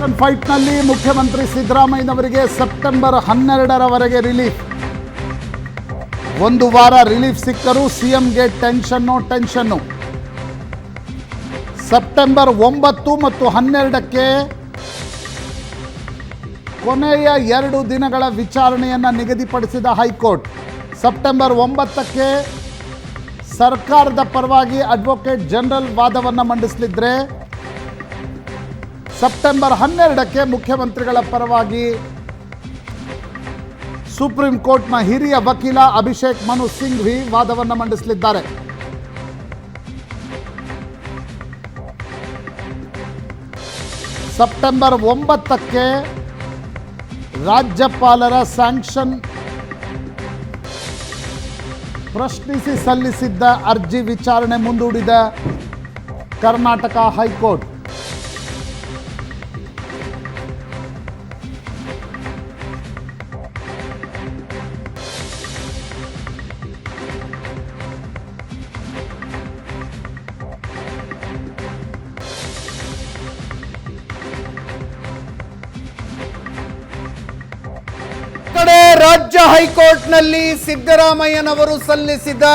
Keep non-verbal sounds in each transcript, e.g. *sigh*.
Chicken ಫೈಟ್ನಲ್ಲಿ ಮುಖ್ಯಮಂತ್ರಿ ಸಿದ್ದರಾಮಯ್ಯನವರಿಗೆ September ಹನ್ನೆರಡರವರೆಗೆ relief. ಒಂದು ವಾರ ರಿಲೀಫ್ ಸಿಕ್ಕರೂ ಸಿಎಂಗೆ ಟೆನ್ಷನ್ನು ಟೆನ್ಷನ್ನು. ಸೆಪ್ಟೆಂಬರ್ ಒಂಬತ್ತು ಮತ್ತು ಹನ್ನೆರಡಕ್ಕೆ ಕೊನೆಯ ಎರಡು ದಿನಗಳ ವಿಚಾರಣೆಯನ್ನು ನಿಗದಿಪಡಿಸಿದ ಹೈಕೋರ್ಟ್. ಸೆಪ್ಟೆಂಬರ್ ಒಂಬತ್ತಕ್ಕೆ ಸರ್ಕಾರದ ಪರವಾಗಿ ಅಡ್ವೊಕೇಟ್ ಜನರಲ್ ವಾದವನ್ನು ಮಂಡಿಸಲಿದ್ರೆ ಸೆಪ್ಟೆಂಬರ್ ಹನ್ನೆರಡಕ್ಕೆ ಮುಖ್ಯಮಂತ್ರಿಗಳ ಪರವಾಗಿ ಸುಪ್ರೀಂ ಕೋರ್ಟ್ನ ಹಿರಿಯ ವಕೀಲ ಅಭಿಷೇಕ್ ಮನು ಸಿಂಘ್ವಿ ವಾದವನ್ನು ಮಂಡಿಸಲಿದ್ದಾರೆ. ಸೆಪ್ಟೆಂಬರ್ ಒಂಬತ್ತಕ್ಕೆ ರಾಜ್ಯಪಾಲರ ಸ್ಯಾಂಕ್ಷನ್ ಪ್ರಶ್ನಿಸಿ ಸಲ್ಲಿಸಿದ್ದ ಅರ್ಜಿ ವಿಚಾರಣೆ ಮುಂದೂಡಿದ ಕರ್ನಾಟಕ ಹೈಕೋರ್ಟ್. ಹೈಕೋರ್ಟ್ನಲ್ಲಿ ಸಿದ್ದರಾಮಯ್ಯನವರು ಸಲ್ಲಿಸಿದ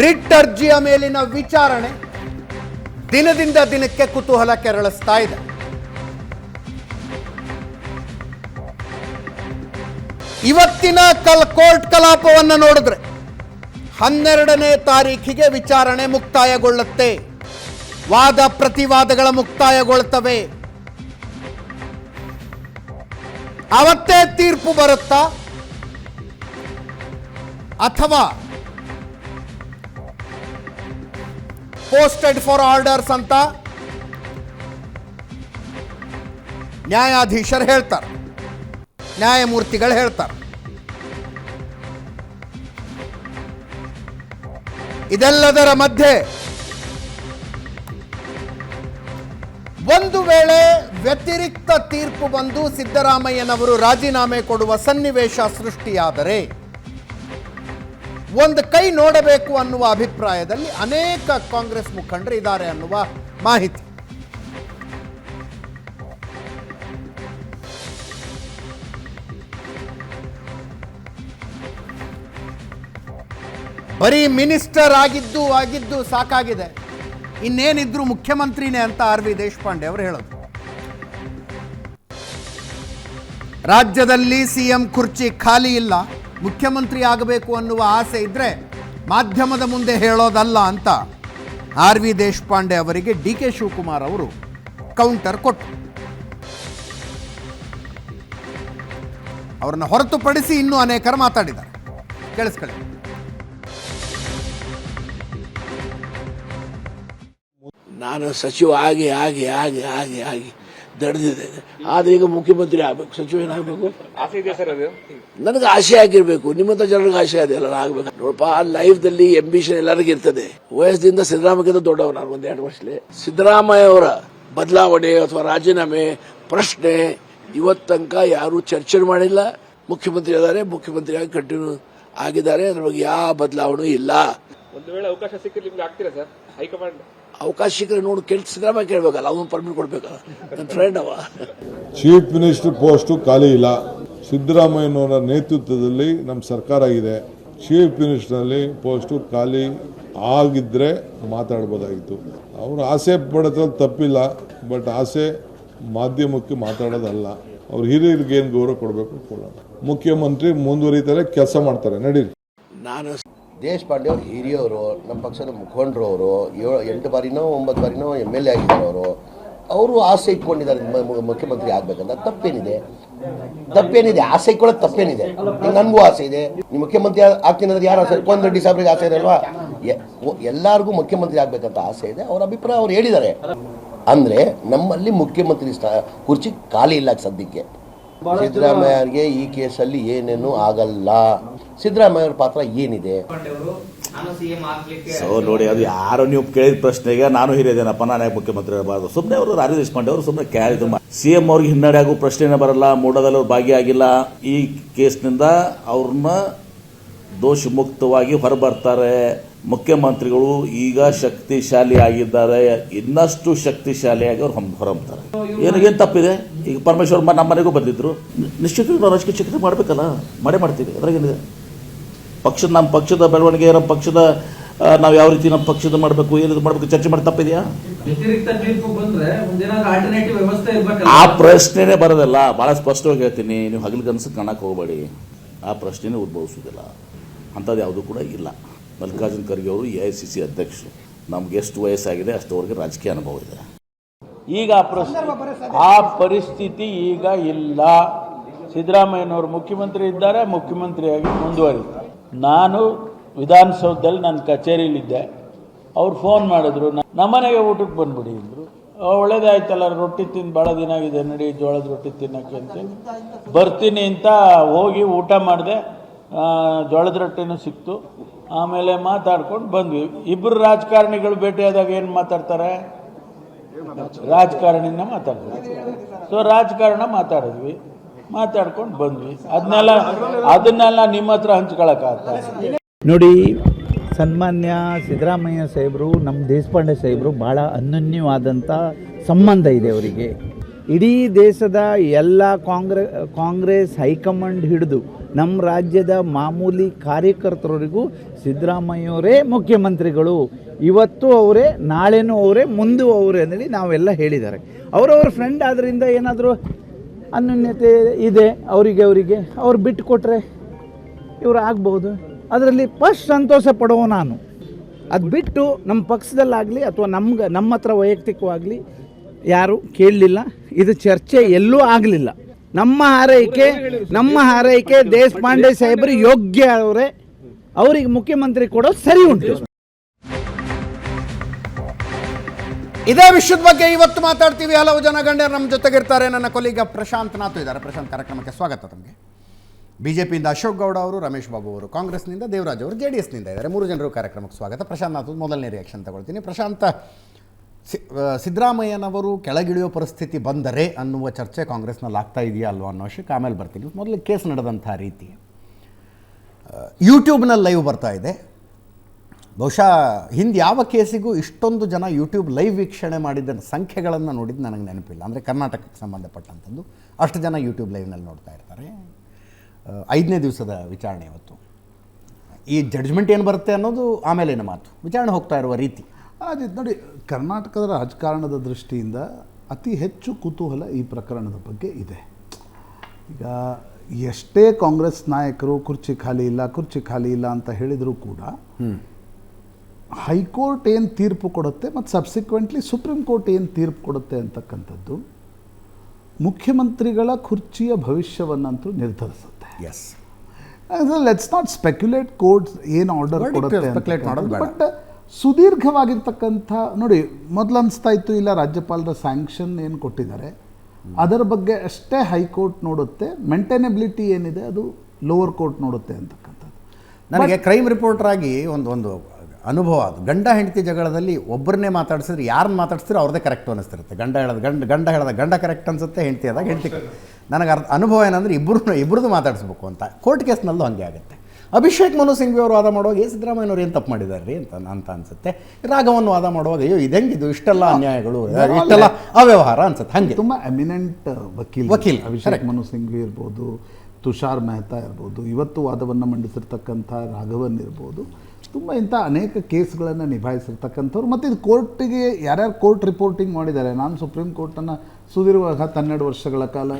ರಿಟ್ ಅರ್ಜಿಯ ಮೇಲಿನ ವಿಚಾರಣೆ ದಿನದಿಂದ ದಿನಕ್ಕೆ ಕುತೂಹಲ ಕೆರಳಿಸ್ತಾ ಇದೆ. ಇವತ್ತಿನ ಕಲ್, ಕೋರ್ಟ್ ಕಲಾಪವನ್ನು ನೋಡಿದ್ರೆ ಹನ್ನೆರಡನೇ ತಾರೀಖಿಗೆ ವಿಚಾರಣೆ ಮುಕ್ತಾಯಗೊಳ್ಳುತ್ತೆ. ವಾದ ಪ್ರತಿವಾದಗಳ ಮುಕ್ತಾಯಗೊಳ್ಳುತ್ತವೆ ಅವತ್ತೇ ತೀರ್ಪು ಬರುತ್ತಾ? ಅಥವಾ ಪೋಸ್ಟೆಡ್ ಫಾರ್ ಆರ್ಡರ್ಸ್ ಅಂತ ನ್ಯಾಯಾಧೀಶರು ಹೇಳ್ತಾರೆ. ನ್ಯಾಯಮೂರ್ತಿಗಳು ಹೇಳ್ತಾರೆ. ಇದೆಲ್ಲದರ ಮಧ್ಯೆ ಒಂದು ವೇಳೆ ವ್ಯತಿರಿಕ್ತ ತೀರ್ಪು ಬಂದು ಸಿದ್ದರಾಮಯ್ಯನವರು ರಾಜೀನಾಮೆ ಕೊಡುವ ಸನ್ನಿವೇಶ ಸೃಷ್ಟಿಯಾದರೆ ಒಂದು ಕೈ ನೋಡಬೇಕು ಅನ್ನುವ ಅಭಿಪ್ರಾಯದಲ್ಲಿ ಅನೇಕ ಕಾಂಗ್ರೆಸ್ ಮುಖಂಡರು ಇದ್ದಾರೆ ಅನ್ನುವ ಮಾಹಿತಿ. ಬರೀ ಮಿನಿಸ್ಟರ್ ಆಗಿದ್ದು ಆಗಿದ್ದು ಸಾಕಾಗಿದೆ. ಇನ್ನೇನಿದ್ರು ಮುಖ್ಯಮಂತ್ರಿನೇ ಅಂತ ಆರ್ ವಿ ದೇಶಪಾಂಡೆ ಅವರು ಹೇಳೋದು. ರಾಜ್ಯದಲ್ಲಿ ಸಿಎಂ ಕುರ್ಚಿ ಖಾಲಿ ಇಲ್ಲ. ಮುಖ್ಯಮಂತ್ರಿ ಆಗಬೇಕು ಅನ್ನುವ ಆಸೆ ಇದ್ದರೆ ಮಾಧ್ಯಮದ ಮುಂದೆ ಹೇಳೋದಲ್ಲ ಅಂತ ಆರ್ ವಿ ದೇಶಪಾಂಡೆ ಅವರಿಗೆ ಡಿ ಕೆ ಶಿವಕುಮಾರ್ ಅವರು ಕೌಂಟರ್ ಕೊಟ್ಟರು ಅವರನ್ನು ಹೊರತುಪಡಿಸಿ ಇನ್ನೂ ಅನೇಕರು ಮಾತಾಡಿದ್ದಾರೆ. ಕೇಳಿಸ್ಕೊಳ್ಳಿ. ನಾನು ಸಚಿವ ಆಗಿ ಆಗಿ ಆಗಿ ಆಗಿ ಆಗಿ ದಡ್ದಿದೆ ಆದ್ರೆ ಈಗ ಮುಖ್ಯಮಂತ್ರಿ ಆಗ್ಬೇಕು ಸಚಿವ ಏನಾಗಬೇಕು ನನಗೆ ಆಸೆ ಆಗಿರ್ಬೇಕು. ನಿಮ್ಮಂತ ಜನರಿಗೆ ಆಸೆ ಅದೆಲ್ಲ ಎಲ್ಲ ಆಗ್ಬೇಕು. ನೋಡಪ್ಪ ಲೈಫ್ದಲ್ಲಿ ಎಂಬಿಷನ್ ಎಲ್ಲರಿಗೂ ಇರ್ತದೆ. ವಯಸ್ಸಿಂದ ಸಿದ್ದರಾಮಯ್ಯಗಿಂತ ದೊಡ್ಡವ ನಾನು ಒಂದೆರಡು ಎರಡು ವರ್ಷದಲ್ಲಿ. ಸಿದ್ದರಾಮಯ್ಯ ಅವರ ಬದಲಾವಣೆ ಅಥವಾ ರಾಜೀನಾಮೆ ಪ್ರಶ್ನೆ ಇವತ್ತು ತನಕ ಯಾರು ಚರ್ಚೆ ಮಾಡಿಲ್ಲ. ಮುಖ್ಯಮಂತ್ರಿ ಇದ್ದಾರೆ ಮುಖ್ಯಮಂತ್ರಿಯಾಗಿ ಕಂಟಿನ್ಯೂ ಆಗಿದ್ದಾರೆ. ಅದ್ರ ಬಗ್ಗೆ ಯಾವ ಬದಲಾವಣೆ ಇಲ್ಲ. ಒಂದು ವೇಳೆ ಅವಕಾಶ ಸಿಕ್ಕಿದ್ರೆ ನಿಮ್ಗೆ ಆಗ್ತೀರಾ ಸರ್? ಹೈಕಮಾಂಡ್. ಅವಕಾಶ ಸಿಕ್ಕರೆ ನೋಡಿ ಕೇಳಿ ಸಿದ್ದರಾಮಯ್ಯ ಕೇಳ್ಬೇಕಲ್ಲ ಅವನು ಪರ್ಮಿಟ್ ಕೊಡ್ಬೇಕಲ್ಲ. ನನ್ನ ಫ್ರೆಂಡ್ ಅವ. ಚೀಫ್ ಮಿನಿಸ್ಟರ್ ಪೋಸ್ಟು ಖಾಲಿ ಇಲ್ಲ. ಸಿದ್ದರಾಮಯ್ಯನವರ ನೇತೃತ್ವದಲ್ಲಿ ನಮ್ಮ ಸರ್ಕಾರ ಇದೆ ಚೀಫ್ ಮಿನಿಸ್ಟರ್ನಲ್ಲಿ ಪೋಸ್ಟು ಖಾಲಿ ಆಗಿದ್ರೆ ಮಾತಾಡ್ಬೋದಾಗಿತ್ತು. ಅವರು ಆಸೆ ಪಡೋದ್ರಲ್ಲಿ ತಪ್ಪಿಲ್ಲ ಬಟ್ ಆಸೆ ಮಾಧ್ಯಮಕ್ಕೆ ಮಾತಾಡೋದಲ್ಲ. ಅವ್ರು ಹಿರಿಯರಿಗೆ ಏನು ಗೌರವ ಕೊಡಬೇಕು ಕೊಡೋಣ. ಮುಖ್ಯಮಂತ್ರಿ ಮುಂದುವರಿತಾರೆ ಕೆಲಸ ಮಾಡ್ತಾರೆ. ನಡೀರಿ. ನಾನು ದೇಶಪಾಂಡೆ ಅವರು ಹಿರಿಯವರು ನಮ್ಮ ಪಕ್ಷದ ಮುಖಂಡರು ಅವರು ಏಳು, ಎಂಟು ಬಾರಿನೋ, ಒಂಬತ್ತು ಬಾರಿನೋ ಎಂ ಎಲ್ ಎ ಆಗಿದ್ದಾರೆ ಅವರು ಆಸೆ ಇಟ್ಕೊಂಡಿದ್ದಾರೆ ಮುಖ್ಯಮಂತ್ರಿ ಆಗ್ಬೇಕಂತ. ತಪ್ಪೇನಿದೆ? ತಪ್ಪೇನಿದೆ? ಆಸೆ ಇಟ್ಕೊಳ್ಳೋದು ತಪ್ಪೇನಿದೆ? ನನಗೂ ಆಸೆ ಇದೆ. ನೀವು ಮುಖ್ಯಮಂತ್ರಿ ಆಗ್ತೀನಿ ಅಂದ್ರೆ ಯಾರು ಆಸೆ? ಕೋನ್ ರೆಡ್ಡಿ ಸಾಹೇಬ್ರಿಗೆ ಆಸೆ ಇದೆ ಅಲ್ವಾ? ಎಲ್ಲರಿಗೂ ಮುಖ್ಯಮಂತ್ರಿ ಆಗ್ಬೇಕಂತ ಆಸೆ ಇದೆ. ಅವ್ರ ಅಭಿಪ್ರಾಯ ಅವ್ರು ಹೇಳಿದ್ದಾರೆ. ಅಂದ್ರೆ ನಮ್ಮಲ್ಲಿ ಮುಖ್ಯಮಂತ್ರಿ ಕುರ್ಚಿ ಖಾಲಿ ಇಲ್ಲ ಸದ್ಯಕ್ಕೆ. ಸಿದ್ದರಾಮಯ್ಯಗೆ ಈ ಕೇಸಲ್ಲಿ ಏನೇನು ಆಗಲ್ಲ. ಸಿದ್ದರಾಮಯ್ಯ ಅವ್ರ ಪಾತ್ರ ಏನಿದೆ? ಸೊ ನೋಡಿ ಅದು ಯಾರು ನೀವು ಕೇಳಿದ ಪ್ರಶ್ನೆಗೆ ನಾನು ಹಿರಿಯದೇನಪ್ಪ ನಾನೇ ಮುಖ್ಯಮಂತ್ರಿ ಇರಬಾರ್ದು ಸುಮ್ಮನೆ ಅವರು ರಾಜೇಶ್ ದೇಶಪಾಂಡೆ ಅವರು ಸುಮ್ಮನೆ ಕ್ಯಾರಿ ಸಿಎಂ ಅವ್ರಿಗೆ ಹಿನ್ನಡೆ ಆಗೋ ಪ್ರಶ್ನೆನೇ ಬರಲ್ಲ ಮೂಡದಲ್ಲಿ ಅವ್ರು ಭಾಗಿಯಾಗಿಲ್ಲ ಈ ಕೇಸ್ನಿಂದ ಅವ್ರನ್ನ ದೋಷ ಮುಕ್ತವಾಗಿ ಹೊರಬರ್ತಾರೆ. ಮುಖ್ಯಮಂತ್ರಿಗಳು ಈಗ ಶಕ್ತಿಶಾಲಿ ಆಗಿದ್ದಾರೆ ಇನ್ನಷ್ಟು ಶಕ್ತಿಶಾಲಿಯಾಗಿ ಅವ್ರು ಹೊಮ್ ಹೊರಮ್ತಾರೆ ಏನಿಗೇನು ತಪ್ಪಿದೆ? ಈಗ ಪರಮೇಶ್ವರ್ ನಮ್ಮ ಮನೆಗೂ ಬಂದಿದ್ರು. ನಿ- ನಿಶ್ಚಿತ ನಾವು ರಾಜಕೀಯ ಚಿಕಿತ್ಸೆ ಮಾಡಬೇಕಲ್ಲ? ಮಾಡೇ ಮಾಡ್ತೀವಿ ಅದ್ರಾಗೇನಿದೆ ಪಕ್ಷದ ನಮ್ಮ ಪಕ್ಷದ ಬೆಳವಣಿಗೆ ನಮ್ಮ ಪಕ್ಷದ ನಾವು ಯಾವ ರೀತಿ ನಮ್ಮ ಪಕ್ಷದ ಮಾಡಬೇಕು ಏನಿದು ಮಾಡಬೇಕು ಚರ್ಚೆ ಮಾಡಿ ತಪ್ಪಿದೆಯಾ? ಆ ಪ್ರಶ್ನೆನೇ ಬರೋದಲ್ಲ. ಭಾಳ ಸ್ಪಷ್ಟವಾಗಿ ಹೇಳ್ತೀನಿ ನೀವು ಹಗಲು ಕನಸು ಕಾಣಕ್ಕೆ ಹೋಗಬೇಡಿ. ಆ ಪ್ರಶ್ನೆನೇ ಉದ್ಭವಿಸೋದಿಲ್ಲ ಅಂಥದ್ದು ಯಾವುದೂ ಕೂಡ ಇಲ್ಲ. ಮಲ್ಲಿಕಾರ್ಜುನ ಖರ್ಗೆ ಅವರು ಎ ಐ ಸಿ ಸಿ ಅಧ್ಯಕ್ಷರು. ನಮ್ಗೆ ಎಷ್ಟು ವಯಸ್ಸಾಗಿದೆ ಅಷ್ಟವರೆಗೆ ರಾಜಕೀಯ ಅನುಭವ ಇದೆ. ಈಗ ಆ ಪರಿಸ್ಥಿತಿ ಈಗ ಇಲ್ಲ. ಸಿದ್ದರಾಮಯ್ಯನವರು ಮುಖ್ಯಮಂತ್ರಿ ಇದ್ದಾರೆ ಮುಖ್ಯಮಂತ್ರಿಯಾಗಿ ಮುಂದುವರಿದ್ದಾರೆ ನಾನು ವಿಧಾನಸೌಧದಲ್ಲಿ ನನ್ನ ಕಚೇರಿಯಲ್ಲಿದ್ದೆ. ಅವ್ರು ಫೋನ್ ಮಾಡಿದ್ರು ನಮ್ಮನೆಗೆ ಊಟಕ್ಕೆ ಬಂದ್ಬಿಡಿ ಅಂದರು. ಒಳ್ಳೇದಾಯ್ತಲ್ಲ ರೊಟ್ಟಿ ತಿಂದು ಭಾಳ ದಿನ ಆಗಿದೆ ನಡಿ ಜೋಳದ ರೊಟ್ಟಿ ತಿನ್ನೋಕ್ಕೆ ಅಂತೇಳಿ ಬರ್ತೀನಿ ಅಂತ ಹೋಗಿ ಊಟ ಮಾಡಿದೆ. ಜೋಳದ ರೊಟ್ಟಿನೂ ಸಿಕ್ತು. ಆಮೇಲೆ ಮಾತಾಡ್ಕೊಂಡು ಬಂದ್ವಿ. ಇಬ್ಬರು ರಾಜಕಾರಣಿಗಳು ಭೇಟಿಯಾದಾಗ ಏನು ಮಾತಾಡ್ತಾರೆ? ರಾಜಕಾರಣಿನ ಮಾತಾಡಿದ್ವಿ ಸೊ ರಾಜಕಾರಣ ಮಾತಾಡಿದ್ವಿ. ಮಾತಾಡ್ಕೊಂಡು ಬಂದ್ವಿ. ಅದನ್ನೆಲ್ಲ ಅದನ್ನೆಲ್ಲ ನಿಮ್ಮ ಹತ್ರ ಹಂಚ್ಕೊಳಕ್ಕಾಗ್ತದೆ ನೋಡಿ, ಸನ್ಮಾನ್ಯ ಸಿದ್ದರಾಮಯ್ಯ ಸಾಹೇಬರು ನಮ್ಮ ದೇಶಪಾಂಡೆ ಸಾಹೇಬರು ಭಾಳ ಅನನ್ಯವಾದಂಥ ಸಂಬಂಧ ಇದೆ ಅವರಿಗೆ. ಇಡೀ ದೇಶದ ಎಲ್ಲ ಕಾಂಗ್ರೆ, ಕಾಂಗ್ರೆಸ್ ಹೈಕಮಾಂಡ್ ಹಿಡಿದು ನಮ್ಮ ರಾಜ್ಯದ ಮಾಮೂಲಿ ಕಾರ್ಯಕರ್ತರವರಿಗೂ ಸಿದ್ದರಾಮಯ್ಯವರೇ ಮುಖ್ಯಮಂತ್ರಿಗಳು. ಇವತ್ತು ಅವರೇ, ನಾಳೆನೂ ಅವರೇ, ಮುಂದೂ ಅವರೇ ಅಂದೇಳಿ ನಾವೆಲ್ಲ ಹೇಳಿದ್ದಾರೆ. ಅವರವ್ರ ಫ್ರೆಂಡ್ ಆದ್ದರಿಂದ ಏನಾದರೂ ಅನ್ಯೂನ್ಯತೆ ಇದೆ ಅವರಿಗೆ ಅವರಿಗೆ, ಅವ್ರು ಬಿಟ್ಟು ಕೊಟ್ಟರೆ ಇವರು ಆಗ್ಬೋದು. ಅದರಲ್ಲಿ ಫಸ್ಟ್ ಸಂತೋಷ ಪಡೋ ನಾನು. ಅದು ಬಿಟ್ಟು ನಮ್ಮ ಪಕ್ಷದಲ್ಲಾಗಲಿ ಅಥವಾ ನಮ್ಗೆ ನಮ್ಮ ಹತ್ರ ವೈಯಕ್ತಿಕವಾಗಲಿ ಯಾರು ಕೇಳಲಿಲ್ಲ. ಇದು ಚರ್ಚೆ ಎಲ್ಲೂ ಆಗಲಿಲ್ಲ. ನಮ್ಮ ಹಾರೈಕೆ ನಮ್ಮ ಹಾರೈಕೆ ದೇಶಪಾಂಡೆ ಸಾಹೇಬರು ಯೋಗ್ಯ ಅವರೇ. ಅವರಿಗೆ ಮುಖ್ಯಮಂತ್ರಿ ಕೊಡೋದು ಸರಿ ಉಂಟು. ಇದೇ ವಿಷಯದ ಬಗ್ಗೆ ಇವತ್ತು ಮಾತಾಡ್ತೀವಿ. ಹಲವು ಜನ ಗಣ್ಯರು ನಮ್ಮ ಜೊತೆಗಿರ್ತಾರೆ. ನನ್ನ ಕೊಲೀಗ ಪ್ರಶಾಂತ್ ನಾಥ್ ಇದ್ದಾರೆ. ಪ್ರಶಾಂತ್ ಕಾರ್ಯಕ್ರಮಕ್ಕೆ ಸ್ವಾಗತ ತಮಗೆ. ಬಿಜೆಪಿಯಿಂದ ಅಶೋಕ್ ಗೌಡ ಅವರು, ರಮೇಶ್ ಬಾಬು ಅವರು, ಕಾಂಗ್ರೆಸ್ನಿಂದ ದೇವರಾಜ್ ಅವರು, ಜೆ ಡಿ ಎಸ್ನಿಂದ ಇದ್ದಾರೆ. ಮೂರು ಜನರು ಕಾರ್ಯಕ್ರಮಕ್ಕೆ ಸ್ವಾಗತ. ಪ್ರಶಾಂತ್ ನಾಥ್, ಮೊದಲನೇ ರಿಯಾಕ್ಷನ್ ತಗೊಳ್ತೀನಿ. ಪ್ರಶಾಂತ ಸಿ ಸಿದ್ದರಾಮಯ್ಯನವರು ಕೆಳಗಿಳಿಯೋ ಪರಿಸ್ಥಿತಿ ಬಂದರೆ ಅನ್ನುವ ಚರ್ಚೆ ಕಾಂಗ್ರೆಸ್ನಲ್ಲಿ ಆಗ್ತಾ ಇದೆಯಾ ಅಲ್ವಾ ಅನ್ನೋ ವಿಷಯಕ್ಕೆ ಆಮೇಲೆ ಬರ್ತೀನಿ. ಮೊದಲು ಕೇಸ್ ನಡೆದಂಥ ರೀತಿ. ಯೂಟ್ಯೂಬ್ನಲ್ಲಿ ಲೈವ್ ಬರ್ತಾ ಇದೆ. ಬಹುಶಃ ಹಿಂದೆ ಯಾವ ಕೇಸಿಗೂ ಇಷ್ಟೊಂದು ಜನ ಯೂಟ್ಯೂಬ್ ಲೈವ್ ವೀಕ್ಷಣೆ ಮಾಡಿದ್ದ ಸಂಖ್ಯೆಗಳನ್ನು ನೋಡಿದ್ದು ನನಗೆ ನೆನಪಿಲ್ಲ. ಅಂದರೆ ಕರ್ನಾಟಕಕ್ಕೆ ಸಂಬಂಧಪಟ್ಟಂಥದ್ದು. ಅಷ್ಟು ಜನ ಯೂಟ್ಯೂಬ್ ಲೈವ್ನಲ್ಲಿ ನೋಡ್ತಾ ಇರ್ತಾರೆ. ಐದನೇ ದಿವಸದ ವಿಚಾರಣೆ ಇವತ್ತು. ಈ ಜಡ್ಜ್ಮೆಂಟ್ ಏನು ಬರುತ್ತೆ ಅನ್ನೋದು ಆಮೇಲಿನ ಮಾತು. ವಿಚಾರಣೆ ಹೋಗ್ತಾ ಇರುವ ರೀತಿ. ಅಜಿತ್ ನೋಡಿ ಕರ್ನಾಟಕದ ರಾಜಕಾರಣದ ದೃಷ್ಟಿಯಿಂದ ಅತಿ ಹೆಚ್ಚು ಕುತೂಹಲ ಈ ಪ್ರಕರಣದ ಬಗ್ಗೆ ಇದೆ. ಈಗ ಎಷ್ಟೇ ಕಾಂಗ್ರೆಸ್ ನಾಯಕರು ಕುರ್ಚಿ ಖಾಲಿ ಇಲ್ಲ ಕುರ್ಚಿ ಖಾಲಿ ಇಲ್ಲ ಅಂತ ಹೇಳಿದರೂ ಕೂಡ ಹೈಕೋರ್ಟ್ ಏನು ತೀರ್ಪು ಕೊಡುತ್ತೆ ಮತ್ತು ಸಬ್ಸಿಕ್ವೆಂಟ್ಲಿ ಸುಪ್ರೀಂ ಕೋರ್ಟ್ ಏನು ತೀರ್ಪು ಕೊಡುತ್ತೆ ಅಂತಕ್ಕಂಥದ್ದು ಮುಖ್ಯಮಂತ್ರಿಗಳ ಕುರ್ಚಿಯ ಭವಿಷ್ಯವನ್ನಂತೂ ನಿರ್ಧರಿಸುತ್ತೆ. Yes let's not speculate court ಏನು ಆರ್ಡರ್ ಕೊಡುತ್ತೆ ಬಟ್ ಸುದೀರ್ಘವಾಗಿರ್ತಕ್ಕಂಥ ನೋಡಿ ಮೊದಲು ಅನಿಸ್ತಾ ಇತ್ತು ಇಲ್ಲ ರಾಜ್ಯಪಾಲರ ಸ್ಯಾಂಕ್ಷನ್ ಏನು ಕೊಟ್ಟಿದ್ದಾರೆ ಅದರ ಬಗ್ಗೆ ಅಷ್ಟೇ ಹೈಕೋರ್ಟ್ ನೋಡುತ್ತೆ ಮೇಂಟೈನಬಿಲಿಟಿ ಏನಿದೆ ಅದು ಲೋವರ್ ಕೋರ್ಟ್ ನೋಡುತ್ತೆ ಅಂತಕ್ಕಂಥದ್ದು. ನನಗೆ ಕ್ರೈಮ್ ರಿಪೋರ್ಟರ್ ಆಗಿ ಒಂದು ಒಂದು ಅನುಭವ ಅದು. ಗಂಡ ಹೆಂಡತಿ ಜಗಳದಲ್ಲಿ ಒಬ್ಬರನ್ನೇ ಮಾತಾಡಿಸಿದ್ರೆ ಯಾರನ್ನ ಮಾತಾಡಿಸಿದ್ರೆ ಅವ್ರದೇ ಕರೆಕ್ಟ್ ಅನಿಸ್ತಿರುತ್ತೆ ಗಂಡ ಹೇಳೋದು ಗಂಡ ಗಂಡ ಹೇಳದ ಗಂಡ ಕರೆಕ್ಟ್ ಅನ್ಸುತ್ತೆ ಹೆಂಡತಿ ಆದಾಗ ಹೆಂಡತಿ. ನನಗೆ ಅರ್ಥ ಅನುಭವ ಏನಂದ್ರೆ ಇಬ್ಬರು ಇಬ್ಬರದ್ದು ಮಾತಾಡಿಸ್ಬೇಕು ಅಂತ. ಕೋರ್ಟ್ ಕೇಸ್ನಲ್ಲೂ ಹಾಗೆ ಆಗುತ್ತೆ. ಅಭಿಷೇಕ್ ಮನು ಸಿಂಘ್ವಿ ಅವರು ವಾದ ಮಾಡುವಾಗ ಏ ಸಿದ್ದರಾಮಯ್ಯನವರು ಏನು ತಪ್ಪು ಮಾಡಿದ್ದಾರೆ ರೀ ಅಂತ ಅಂತ ಅನ್ಸುತ್ತೆ. ರಾಘವನ್ನು ವಾದ ಮಾಡುವಾಗ ಅಯ್ಯೋ ಇದೆಂಗಿದು? ಇಷ್ಟೆಲ್ಲ ಅನ್ಯಾಯಗಳು ಇಷ್ಟೆಲ್ಲ ಅವ್ಯವಹಾರ ಅನ್ಸುತ್ತೆ. ಹಾಗೆ. ತುಂಬ ಎಮಿನೆಂಟ್ ವಕೀಲ್. ವಕೀಲ್, ಅಭಿಷೇಕ್. ಮನು ಸಿಂಘ್ವಿ ಇರ್ಬೋದು ತುಷಾರ್ ಮೆಹ್ತಾ ಇರ್ಬೋದು ಇವತ್ತು ವಾದವನ್ನು ಮಂಡಿಸಿರ್ತಕ್ಕಂಥ ರಾಘವನ್ ಇರ್ಬೋದು ತುಂಬ ಇಂಥ ಅನೇಕ ಕೇಸ್ಗಳನ್ನು ನಿಭಾಯಿಸಿರ್ತಕ್ಕಂಥವ್ರು. ಮತ್ತು ಇದು ಕೋರ್ಟಿಗೆ ಯಾರ್ಯಾರು ಕೋರ್ಟ್ ರಿಪೋರ್ಟಿಂಗ್ ಮಾಡಿದ್ದಾರೆ ನಾನು ಸುಪ್ರೀಂ ಕೋರ್ಟನ್ನು ಸುದೀರ್ಘ ಹತ್ತು ಹನ್ನೆರಡು ವರ್ಷಗಳ ಕಾಲ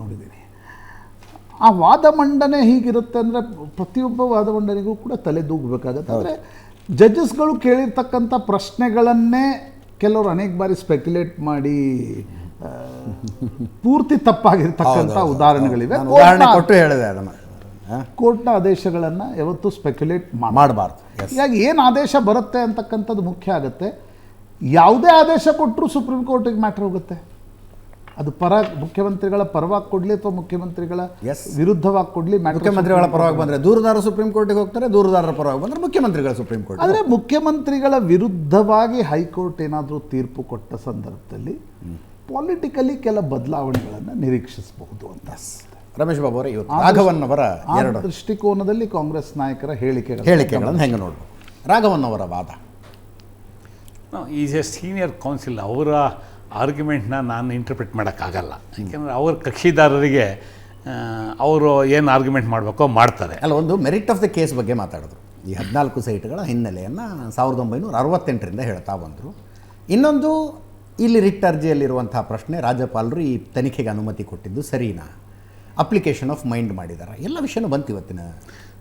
ನೋಡಿದ್ದೀನಿ. ಆ ವಾದ ಮಂಡನೆ ಹೀಗಿರುತ್ತೆ ಅಂದರೆ ಪ್ರತಿಯೊಬ್ಬ ವಾದ ಮಂಡನೆಗೂ ಕೂಡ ತಲೆ ದೂಗಬೇಕಾಗತ್ತೆ ಅಂದರೆ ಜಡ್ಜಸ್ಗಳು ಕೇಳಿರ್ತಕ್ಕಂಥ ಪ್ರಶ್ನೆಗಳನ್ನೇ ಕೆಲವರು ಅನೇಕ ಬಾರಿ ಸ್ಪೆಕ್ಯುಲೇಟ್ ಮಾಡಿ ಪೂರ್ತಿ ತಪ್ಪಾಗಿರ್ತಕ್ಕಂಥ ಉದಾಹರಣೆಗಳಿವೆ. ಉದಾಹರಣೆ ಕೊಟ್ಟು ಹೇಳಿದೆ ಅದನ್ನು. ಕೋರ್ಟ್ನ ಆದೇಶಗಳನ್ನು ಯಾವತ್ತೂ ಸ್ಪೆಕ್ಯುಲೇಟ್ ಮಾಡಬಾರ್ದು. ಹೀಗಾಗಿ ಏನು ಆದೇಶ ಬರುತ್ತೆ ಅಂತಕ್ಕಂಥದ್ದು ಮುಖ್ಯ ಆಗುತ್ತೆ. ಯಾವುದೇ ಆದೇಶ ಕೊಟ್ಟರು ಸುಪ್ರೀಂ ಕೋರ್ಟಿಗೆ ಮ್ಯಾಟ್ರ್ ಹೋಗುತ್ತೆ. ಅದು ಪರ ಮುಖ್ಯಮಂತ್ರಿಗಳ ಪರವಾಗಿ ಕೊಡಲಿ ಅಥವಾ ಮುಖ್ಯಮಂತ್ರಿಗಳ. ವಿರುದ್ಧವಾಗಿ ಕೊಡಲಿ ಮುಖ್ಯಮಂತ್ರಿಗಳ ಪರವಾಗಿ ಬಂದರೆ ದೂರದಾರ ಸುಪ್ರೀಂ ಕೋರ್ಟಿಗೆ ಹೋಗ್ತಾರೆ ದೂರದಾರರ ಪರವಾಗಿ ಬಂದರೆ ಮುಖ್ಯಮಂತ್ರಿಗಳ ಸುಪ್ರೀಂ ಕೋರ್ಟ್ ಆದರೆ ಮುಖ್ಯಮಂತ್ರಿಗಳ ವಿರುದ್ಧವಾಗಿ ಹೈಕೋರ್ಟ್ ಏನಾದರೂ ತೀರ್ಪು ಕೊಟ್ಟ ಸಂದರ್ಭದಲ್ಲಿ ಪಾಲಿಟಿಕಲಿ ಕೆಲ ಬದಲಾವಣೆಗಳನ್ನು ನಿರೀಕ್ಷಿಸಬಹುದು ಅಂತ ರಮೇಶ್ ಬಾಬು ಅವರ ಇವತ್ತು ರಾಘವನ್ ಅವರ ಎರಡು ದೃಷ್ಟಿಕೋನದಲ್ಲಿ ಕಾಂಗ್ರೆಸ್ ನಾಯಕರ ಹೇಳಿಕೆ ಹೇಳಿಕೆಗಳನ್ನು ಹೆಂಗೆ ನೋಡ್ಬೋದು ರಾಘವನ್ ಅವರ ವಾದ. ಈಸ್ ಎ ಸೀನಿಯರ್ ಕೌನ್ಸಿಲ್ ಅವರ ಆರ್ಗ್ಯುಮೆಂಟ್ನ ನಾನು ಇಂಟರ್ಪ್ರಿಟ್ ಮಾಡೋಕ್ಕಾಗಲ್ಲ. ಯಾಕೆಂದರೆ ಅವ್ರ ಕಕ್ಷಿದಾರರಿಗೆ ಅವರು ಏನು ಆರ್ಗ್ಯುಮೆಂಟ್ ಮಾಡಬೇಕೋ ಮಾಡ್ತಾರೆ. ಅಲ್ಲ ಒಂದು ಮೆರಿಟ್ ಆಫ್ ದ ಕೇಸ್ ಬಗ್ಗೆ ಮಾತಾಡಿದ್ರು. ಈ ಹದಿನಾಲ್ಕು ಸೈಟ್ಗಳ ಹಿನ್ನೆಲೆಯನ್ನು ಸಾವಿರದ ಒಂಬೈನೂರ ಅರವತ್ತೆಂಟರಿಂದ ಹೇಳ್ತಾ ಬಂದರು. ಇನ್ನೊಂದು ಇಲ್ಲಿ ರಿಟ್ ಅರ್ಜಿಯಲ್ಲಿರುವಂಥ ಪ್ರಶ್ನೆ ರಾಜ್ಯಪಾಲರು ಈ ತನಿಖೆಗೆ ಅನುಮತಿ ಕೊಟ್ಟಿದ್ದು ಸರಿನಾ? ಅಪ್ಲಿಕೇಶನ್ ಆಫ್ ಮೈಂಡ್ ಮಾಡಿದ್ದಾರೆ ಎಲ್ಲ ವಿಷಯನೂ ಬಂತು ಇವತ್ತಿನ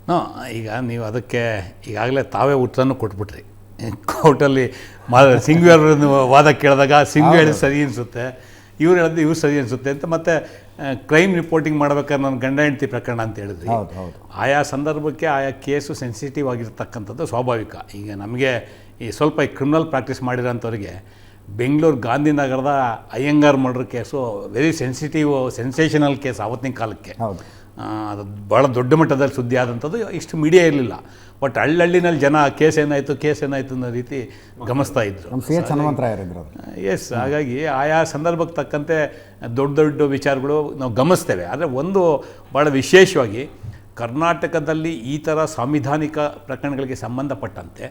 ನೋ ಈಗ ನೀವು ಅದಕ್ಕೆ ಈಗಾಗಲೇ ತಾವೇ ಉತ್ತರನೂ ಕೊಟ್ಬಿಟ್ರಿ. ಕೋರ್ಟಲ್ಲಿ ಮಾ ಸಿಂಗ್ ವಾದ ಕೇಳಿದಾಗ ಸಿಂಗ್ ಹೇಳಿದ ಸರಿ ಅನಿಸುತ್ತೆ ಇವ್ರು ಹೇಳಿದ್ರೆ ಇವ್ರು ಸರಿ ಅನಿಸುತ್ತೆ ಅಂತ ಮತ್ತೆ ಕ್ರೈಮ್ ರಿಪೋರ್ಟಿಂಗ್ ಮಾಡ್ಬೇಕಾದ್ರೆ ನನ್ನ ಗಂಡ ಹೆಂಡತಿ ಪ್ರಕರಣ ಅಂತ ಹೇಳಿದ್ರಿ. ಆಯಾ ಸಂದರ್ಭಕ್ಕೆ ಆಯಾ ಕೇಸು ಸೆನ್ಸಿಟಿವ್ ಆಗಿರ್ತಕ್ಕಂಥದ್ದು ಸ್ವಾಭಾವಿಕ. ಈಗ ನಮಗೆ ಈ ಸ್ವಲ್ಪ ಈ ಕ್ರಿಮಿನಲ್ ಪ್ರಾಕ್ಟೀಸ್ ಮಾಡಿರೋಂಥವ್ರಿಗೆ ಬೆಂಗಳೂರು ಗಾಂಧಿನಗರದ Iyengar murder case very sensitive sensational case ಆವತ್ತಿನ ಕಾಲಕ್ಕೆ. ಅದು ಭಾಳ ದೊಡ್ಡ ಮಟ್ಟದಲ್ಲಿ ಸುದ್ದಿ ಆದಂಥದ್ದು ಇಷ್ಟು ಮೀಡಿಯಾ ಇರಲಿಲ್ಲ. ಬಟ್ ಹಳ್ಳಹಳ್ಳಿನಲ್ಲಿ ಜನ ಕೇಸ್ ಏನಾಯಿತು ಕೇಸ್ ಏನಾಯಿತು ಅನ್ನೋ ರೀತಿ ಗಮನಿಸ್ತಾ ಹನುಮಂತರಾಯರಿದ್ರು ಎಸ್ ಹಾಗಾಗಿ ಆಯಾ ಸಂದರ್ಭಕ್ಕೆ ತಕ್ಕಂತೆ ದೊಡ್ಡ ದೊಡ್ಡ ವಿಚಾರಗಳು ನಾವು ಗಮನಿಸ್ತೇವೆ ಆದರೆ ಒಂದು ಭಾಳ ವಿಶೇಷವಾಗಿ ಕರ್ನಾಟಕದಲ್ಲಿ ಈ ಥರ ಸಾಂವಿಧಾನಿಕ ಪ್ರಕರಣಗಳಿಗೆ ಸಂಬಂಧಪಟ್ಟಂತೆ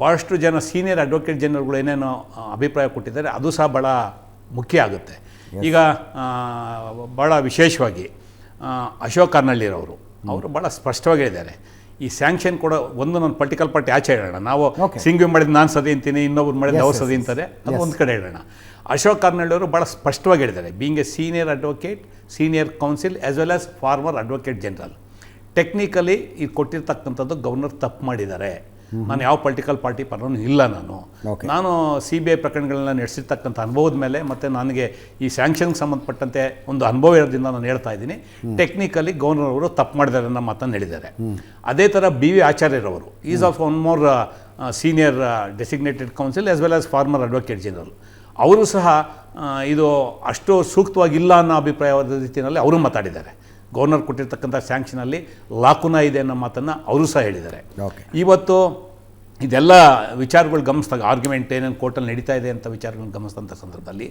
ಭಾಳಷ್ಟು ಜನ ಸೀನಿಯರ್ ಅಡ್ವೊಕೇಟ್ ಜನರುಗಳು ಏನೇನೋ ಅಭಿಪ್ರಾಯ ಕೊಟ್ಟಿದ್ದಾರೆ. ಅದು ಸಹ ಭಾಳ ಮುಖ್ಯ ಆಗುತ್ತೆ. ಈಗ ಭಾಳ ವಿಶೇಷವಾಗಿ ಅಶೋಕ್ ಕಾರ್ನಳ್ಳಿರವರು ಅವರು ಭಾಳ ಸ್ಪಷ್ಟವಾಗಿ ಹೇಳಿದ್ದಾರೆ. ಈ ಸ್ಯಾಂಕ್ಷನ್ ಕೂಡ ಒಂದು ನಾನು ಪರ್ಟಿಕಲ್ ಪಾರ್ಟಿ ಆಚೆ ಹೇಳೋಣ. ನಾವು. ಸಿಂಗ್ ಮಾಡಿದ ನಾನು ಸದಿ ಅಂತೀನಿ ಇನ್ನೊಬ್ರು ಮಾಡಿದ ಅವ್ರು ಸದಿ. ಅಂತಾರೆ. ಅದು. ಒಂದು ಕಡೆ ಹೇಳೋಣ. ಅಶೋಕ್ ಕಾರ್ನಳ್ಳಿ ಅವರು ಭಾಳ ಸ್ಪಷ್ಟವಾಗಿ ಹೇಳಿದ್ದಾರೆ. Being a senior advocate senior counsel as well as former advocate general technically ಇದು ಕೊಟ್ಟಿರ್ತಕ್ಕಂಥದ್ದು ಗವರ್ನರ್ ತಪ್ಪು ಮಾಡಿದ್ದಾರೆ. ನಾನು ಯಾವ ಪೊಲಿಟಿಕಲ್ ಪಾರ್ಟಿ ಪರನೂ ಇಲ್ಲ ನಾನು. ನಾನು ಸಿ ಬಿ ಐ ಪ್ರಕರಣಗಳನ್ನ ನಡೆಸಿರ್ತಕ್ಕಂಥ ಅನುಭವದ ಮೇಲೆ ಮತ್ತು ನನಗೆ ಈ ಸ್ಯಾಂಕ್ಷನ್ಗೆ ಸಂಬಂಧಪಟ್ಟಂತೆ ಒಂದು ಅನುಭವ ಇರೋದ್ರಿಂದ ನಾನು ಹೇಳ್ತಾ ಇದ್ದೀನಿ. ಟೆಕ್ನಿಕಲಿ ಗವರ್ನರ್ ಅವರು ತಪ್ಪು ಮಾಡಿದ್ದಾರೆ ಅನ್ನೋ ಮಾತನ್ನು ಹೇಳಿದ್ದಾರೆ. ಅದೇ ಥರ B V ಆಚಾರ್ಯರವರು is of one more senior designated counsel as well as former advocate general ಅವರು ಸಹ ಆ, ಇದು ಅಷ್ಟು ಸೂಕ್ತವಾಗಿಲ್ಲ ಅನ್ನೋ ಅಭಿಪ್ರಾಯವಾದ ರೀತಿಯಲ್ಲಿ ಅವರು ಮಾತಾಡಿದ್ದಾರೆ. ಗವರ್ನರ್ ಕೊಟ್ಟಿರ್ತಕ್ಕಂಥ ಸ್ಯಾಂಕ್ಷನಲ್ಲಿ ಲಾಕುನ ಇದೆ ಅನ್ನೋ ಮಾತನ್ನು ಅವರು ಸಹ ಹೇಳಿದ್ದಾರೆ. ಇವತ್ತು ಇದೆಲ್ಲ ವಿಚಾರಗಳು ಗಮನಿಸಿದಾಗ ಆರ್ಗ್ಯುಮೆಂಟ್ ಏನೇನು ಕೋರ್ಟಲ್ಲಿ ನಡೀತಾ ಇದೆ ಅಂತ ವಿಚಾರಗಳನ್ನ ಗಮನಿಸಿದಂಥ ಸಂದರ್ಭದಲ್ಲಿ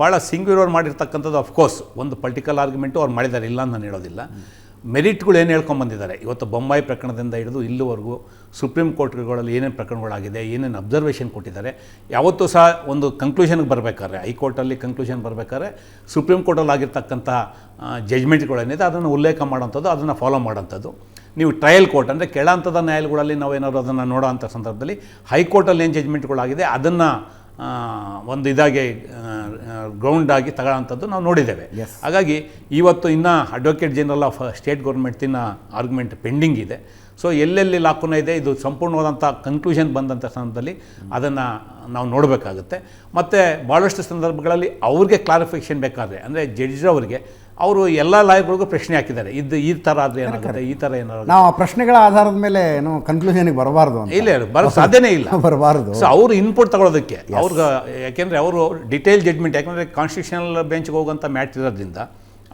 ಭಾಳ ಸಿಂಗ್ಯೂರ್ ಮಾಡಿರ್ತಕ್ಕಂಥದ್ದು ಅಫ್ಕೋರ್ಸ್ ಒಂದು ಪೊಲಿಟಿಕಲ್ ಆರ್ಗ್ಯುಮೆಂಟು ಅವ್ರು ಮಾಡಿದ್ದಾರೆ ಇಲ್ಲ ಅಂತ ನಾನು ಹೇಳೋದಿಲ್ಲ. ಮೆರಿಟ್ಗಳು ಏನು ಹೇಳ್ಕೊಂಬಂದಿದ್ದಾರೆ ಇವತ್ತು ಬೊಂಬಾಯಿ ಪ್ರಕರಣದಿಂದ ಹಿಡಿದು ಇಲ್ಲಿವರೆಗೂ ಸುಪ್ರೀಂ ಕೋರ್ಟ್ಗಳಲ್ಲಿ ಏನೇನು ಪ್ರಕರಣಗಳಾಗಿದೆ ಏನೇನು ಅಬ್ಸರ್ವೇಷನ್ ಕೊಟ್ಟಿದ್ದಾರೆ ಯಾವತ್ತೂ ಸಹ ಒಂದು ಕನ್ಕ್ಲೂಷನ್ಗೆ ಬರಬೇಕಾದ್ರೆ ಹೈಕೋರ್ಟಲ್ಲಿ ಕನ್ಕ್ಲೂಷನ್ ಬರಬೇಕಾದ್ರೆ ಸುಪ್ರೀಂ ಕೋರ್ಟಲ್ಲಿ ಆಗಿರ್ತಕ್ಕಂಥ ಜಜ್ಮೆಂಟ್ಗಳೇನಿದೆ ಅದನ್ನು ಉಲ್ಲೇಖ ಮಾಡೋಂಥದ್ದು ಅದನ್ನು ಫಾಲೋ ಮಾಡೋಂಥದ್ದು ನೀವು ಟ್ರಯಲ್ ಕೋರ್ಟ್ ಅಂದರೆ ಕೆಳ ಹಂತದ ನ್ಯಾಯಾಲಯಗಳಲ್ಲಿ ನಾವೇನಾದ್ರು ಅದನ್ನು ನೋಡೋ ಅಂಥ ಸಂದರ್ಭದಲ್ಲಿ ಹೈಕೋರ್ಟಲ್ಲಿ ಏನು ಜಜ್ಮೆಂಟ್ಗಳಾಗಿದೆ ಅದನ್ನು ಒಂದು ಇದಾಗಿ ಗ್ರೌಂಡ್ ಆಗಿ ತಗೊಳ್ಳೋಂಥದ್ದು ನಾವು ನೋಡಿದ್ದೇವೆ. ಹಾಗಾಗಿ ಇವತ್ತು ಇನ್ನೂ ಅಡ್ವೊಕೇಟ್ ಜನರಲ್ ಆಫ್ ಸ್ಟೇಟ್ ಗೌರ್ಮೆಂಟಿನ ಆರ್ಗ್ಯುಮೆಂಟ್ ಪೆಂಡಿಂಗ್ ಇದೆ. ಸೊ ಎಲ್ಲೆಲ್ಲಿ ಲಾಕುನ ಇದೆ ಇದು ಸಂಪೂರ್ಣವಾದಂಥ ಕನ್ಕ್ಲೂಷನ್ ಬಂದಂಥ ಸಂದರ್ಭದಲ್ಲಿ ಅದನ್ನು ನಾವು ನೋಡಬೇಕಾಗುತ್ತೆ. ಮತ್ತು ಭಾಳಷ್ಟು ಸಂದರ್ಭಗಳಲ್ಲಿ ಅವ್ರಿಗೆ ಕ್ಲಾರಿಫಿಕೇಷನ್ ಬೇಕಾದರೆ ಅಂದರೆ ಜಡ್ಜ್ ಅವರಿಗೆ ಅವರು ಎಲ್ಲ ಲಾಯರ್ಗಳಿಗೂ ಪ್ರಶ್ನೆ ಹಾಕಿದ್ದಾರೆ ಇದು ಈ ಥರ ಆದರೆ ಏನಾಗುತ್ತೆ ಈ ಥರ ಏನಾಗುತ್ತೆ? ನಾವು ಆ ಪ್ರಶ್ನೆಗಳ ಆಧಾರದ ಮೇಲೆ ಏನು ಕನ್ಕ್ಲೂಷನ್ಗೆ ಬರಬಾರ್ದು ಇಲ್ಲ ಇಲ್ಲ, ಬರೋ ಸಾಧ್ಯನೇ ಇಲ್ಲ. *laughs* ಬರಬಾರ್ದು. ಸೊ ಅವರು ಇನ್ಪುಟ್ ತಗೊಳ್ಳೋದಕ್ಕೆ ಅವ್ರಿಗೆ ಯಾಕೆಂದರೆ ಅವರು ಡಿಟೇಲ್ ಜಡ್ಮೆಂಟ್ ಯಾಕಂದರೆ ಕಾನ್ಸ್ಟಿಟ್ಯೂಷನಲ್ ಬೆಂಚ್ಗೆ ಹೋಗುವಂಥ ಮ್ಯಾಟ್ ಇರೋದ್ರಿಂದ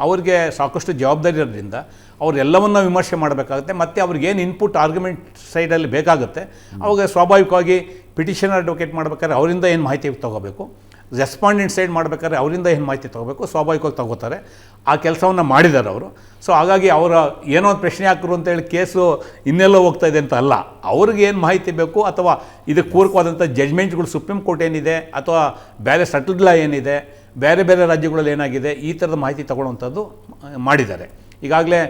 ಅವ್ರಿಗೆ ಸಾಕಷ್ಟು ಜವಾಬ್ದಾರಿ ಇರೋದ್ರಿಂದ ಅವರೆಲ್ಲವನ್ನು ವಿಮರ್ಶೆ ಮಾಡಬೇಕಾಗುತ್ತೆ, ಮತ್ತು ಅವ್ರಿಗೇನು ಇನ್ಪುಟ್ ಆರ್ಗ್ಯುಮೆಂಟ್ ಸೈಡಲ್ಲಿ ಬೇಕಾಗುತ್ತೆ, ಅವಾಗ ಸ್ವಾಭಾವಿಕವಾಗಿ ಪಿಟಿಷನ್ ಅಡ್ವೊಕೇಟ್ ಮಾಡ್ಬೇಕಾದ್ರೆ ಅವರಿಂದ ಏನು ಮಾಹಿತಿ ತೊಗೋಬೇಕು ರೆಸ್ಪಾಂಡೆಂಟ್ ಸೈಡ್ ಮಾಡ್ಬೇಕಾದ್ರೆ ಅವರಿಂದ ಏನು ಮಾಹಿತಿ ತೊಗೋಬೇಕು, ಸ್ವಾಭಾವಿಕವಾಗಿ ತಗೋತಾರೆ. ಆ ಕೆಲಸವನ್ನು ಮಾಡಿದ್ದಾರೆ ಅವರು. ಸೊ ಹಾಗಾಗಿ ಅವರ ಏನೋ ಒಂದು ಪ್ರಶ್ನೆ ಹಾಕರು ಅಂತೇಳಿ ಕೇಸು ಇನ್ನೆಲ್ಲೋ ಹೋಗ್ತಾ ಇದೆ ಅಂತ ಅಲ್ಲ, ಅವ್ರಿಗೆ ಏನು ಮಾಹಿತಿ ಬೇಕು ಅಥವಾ ಇದಕ್ಕೆ ಪೂರಕವಾದಂಥ ಜಜ್ಮೆಂಟ್ಗಳು ಸುಪ್ರೀಂ ಕೋರ್ಟ್ ಏನಿದೆ, ಅಥವಾ ಬೇರೆ ಸಟಲ್ಡ್ ಲಾ ಏನಿದೆ ಬೇರೆ ಬೇರೆ ರಾಜ್ಯಗಳಲ್ಲಿ ಏನಾಗಿದೆ ಈ ಥರದ ಮಾಹಿತಿ ತಗೊಳ್ಳುವಂಥದ್ದು ಮಾಡಿದ್ದಾರೆ. ಈಗಾಗಲೇ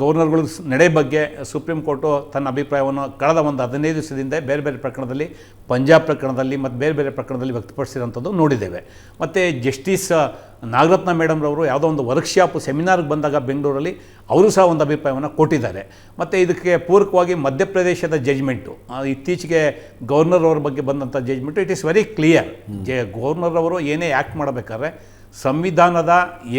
ಗವರ್ನರ್ಗಳ ನಡೆ ಬಗ್ಗೆ ಸುಪ್ರೀಂ ಕೋರ್ಟು ತನ್ನ ಅಭಿಪ್ರಾಯವನ್ನು ಕಳೆದ ಒಂದು ಹದಿನೈದು ದಿವಸದಿಂದ ಬೇರೆ ಬೇರೆ ಪ್ರಕರಣದಲ್ಲಿ ಪಂಜಾಬ್ ಪ್ರಕರಣದಲ್ಲಿ ಮತ್ತು ಬೇರೆ ಬೇರೆ ಪ್ರಕರಣದಲ್ಲಿ ವ್ಯಕ್ತಪಡಿಸಿರೋಂಥದ್ದು ನೋಡಿದ್ದೇವೆ. ಮತ್ತು ಜಸ್ಟಿಸ್ ನಾಗರತ್ನ ಮೇಡಮ್ರವರು ಯಾವುದೋ ಒಂದು ವರ್ಕ್ಶಾಪ್ ಸೆಮಿನಾರ್ಗೆ ಬಂದಾಗ ಬೆಂಗಳೂರಲ್ಲಿ ಅವರು ಸಹ ಒಂದು ಅಭಿಪ್ರಾಯವನ್ನು ಕೊಟ್ಟಿದ್ದಾರೆ. ಮತ್ತು ಇದಕ್ಕೆ ಪೂರಕವಾಗಿ ಮಧ್ಯಪ್ರದೇಶದ ಜಜ್ಮೆಂಟು ಇತ್ತೀಚೆಗೆ ಗವರ್ನರ್ ಅವ್ರ ಬಗ್ಗೆ ಬಂದಂಥ judgment it is very clear J governor ಅವರು ಏನೇ ಆ್ಯಕ್ಟ್ ಮಾಡಬೇಕಾದ್ರೆ ಸಂವಿಧಾನದ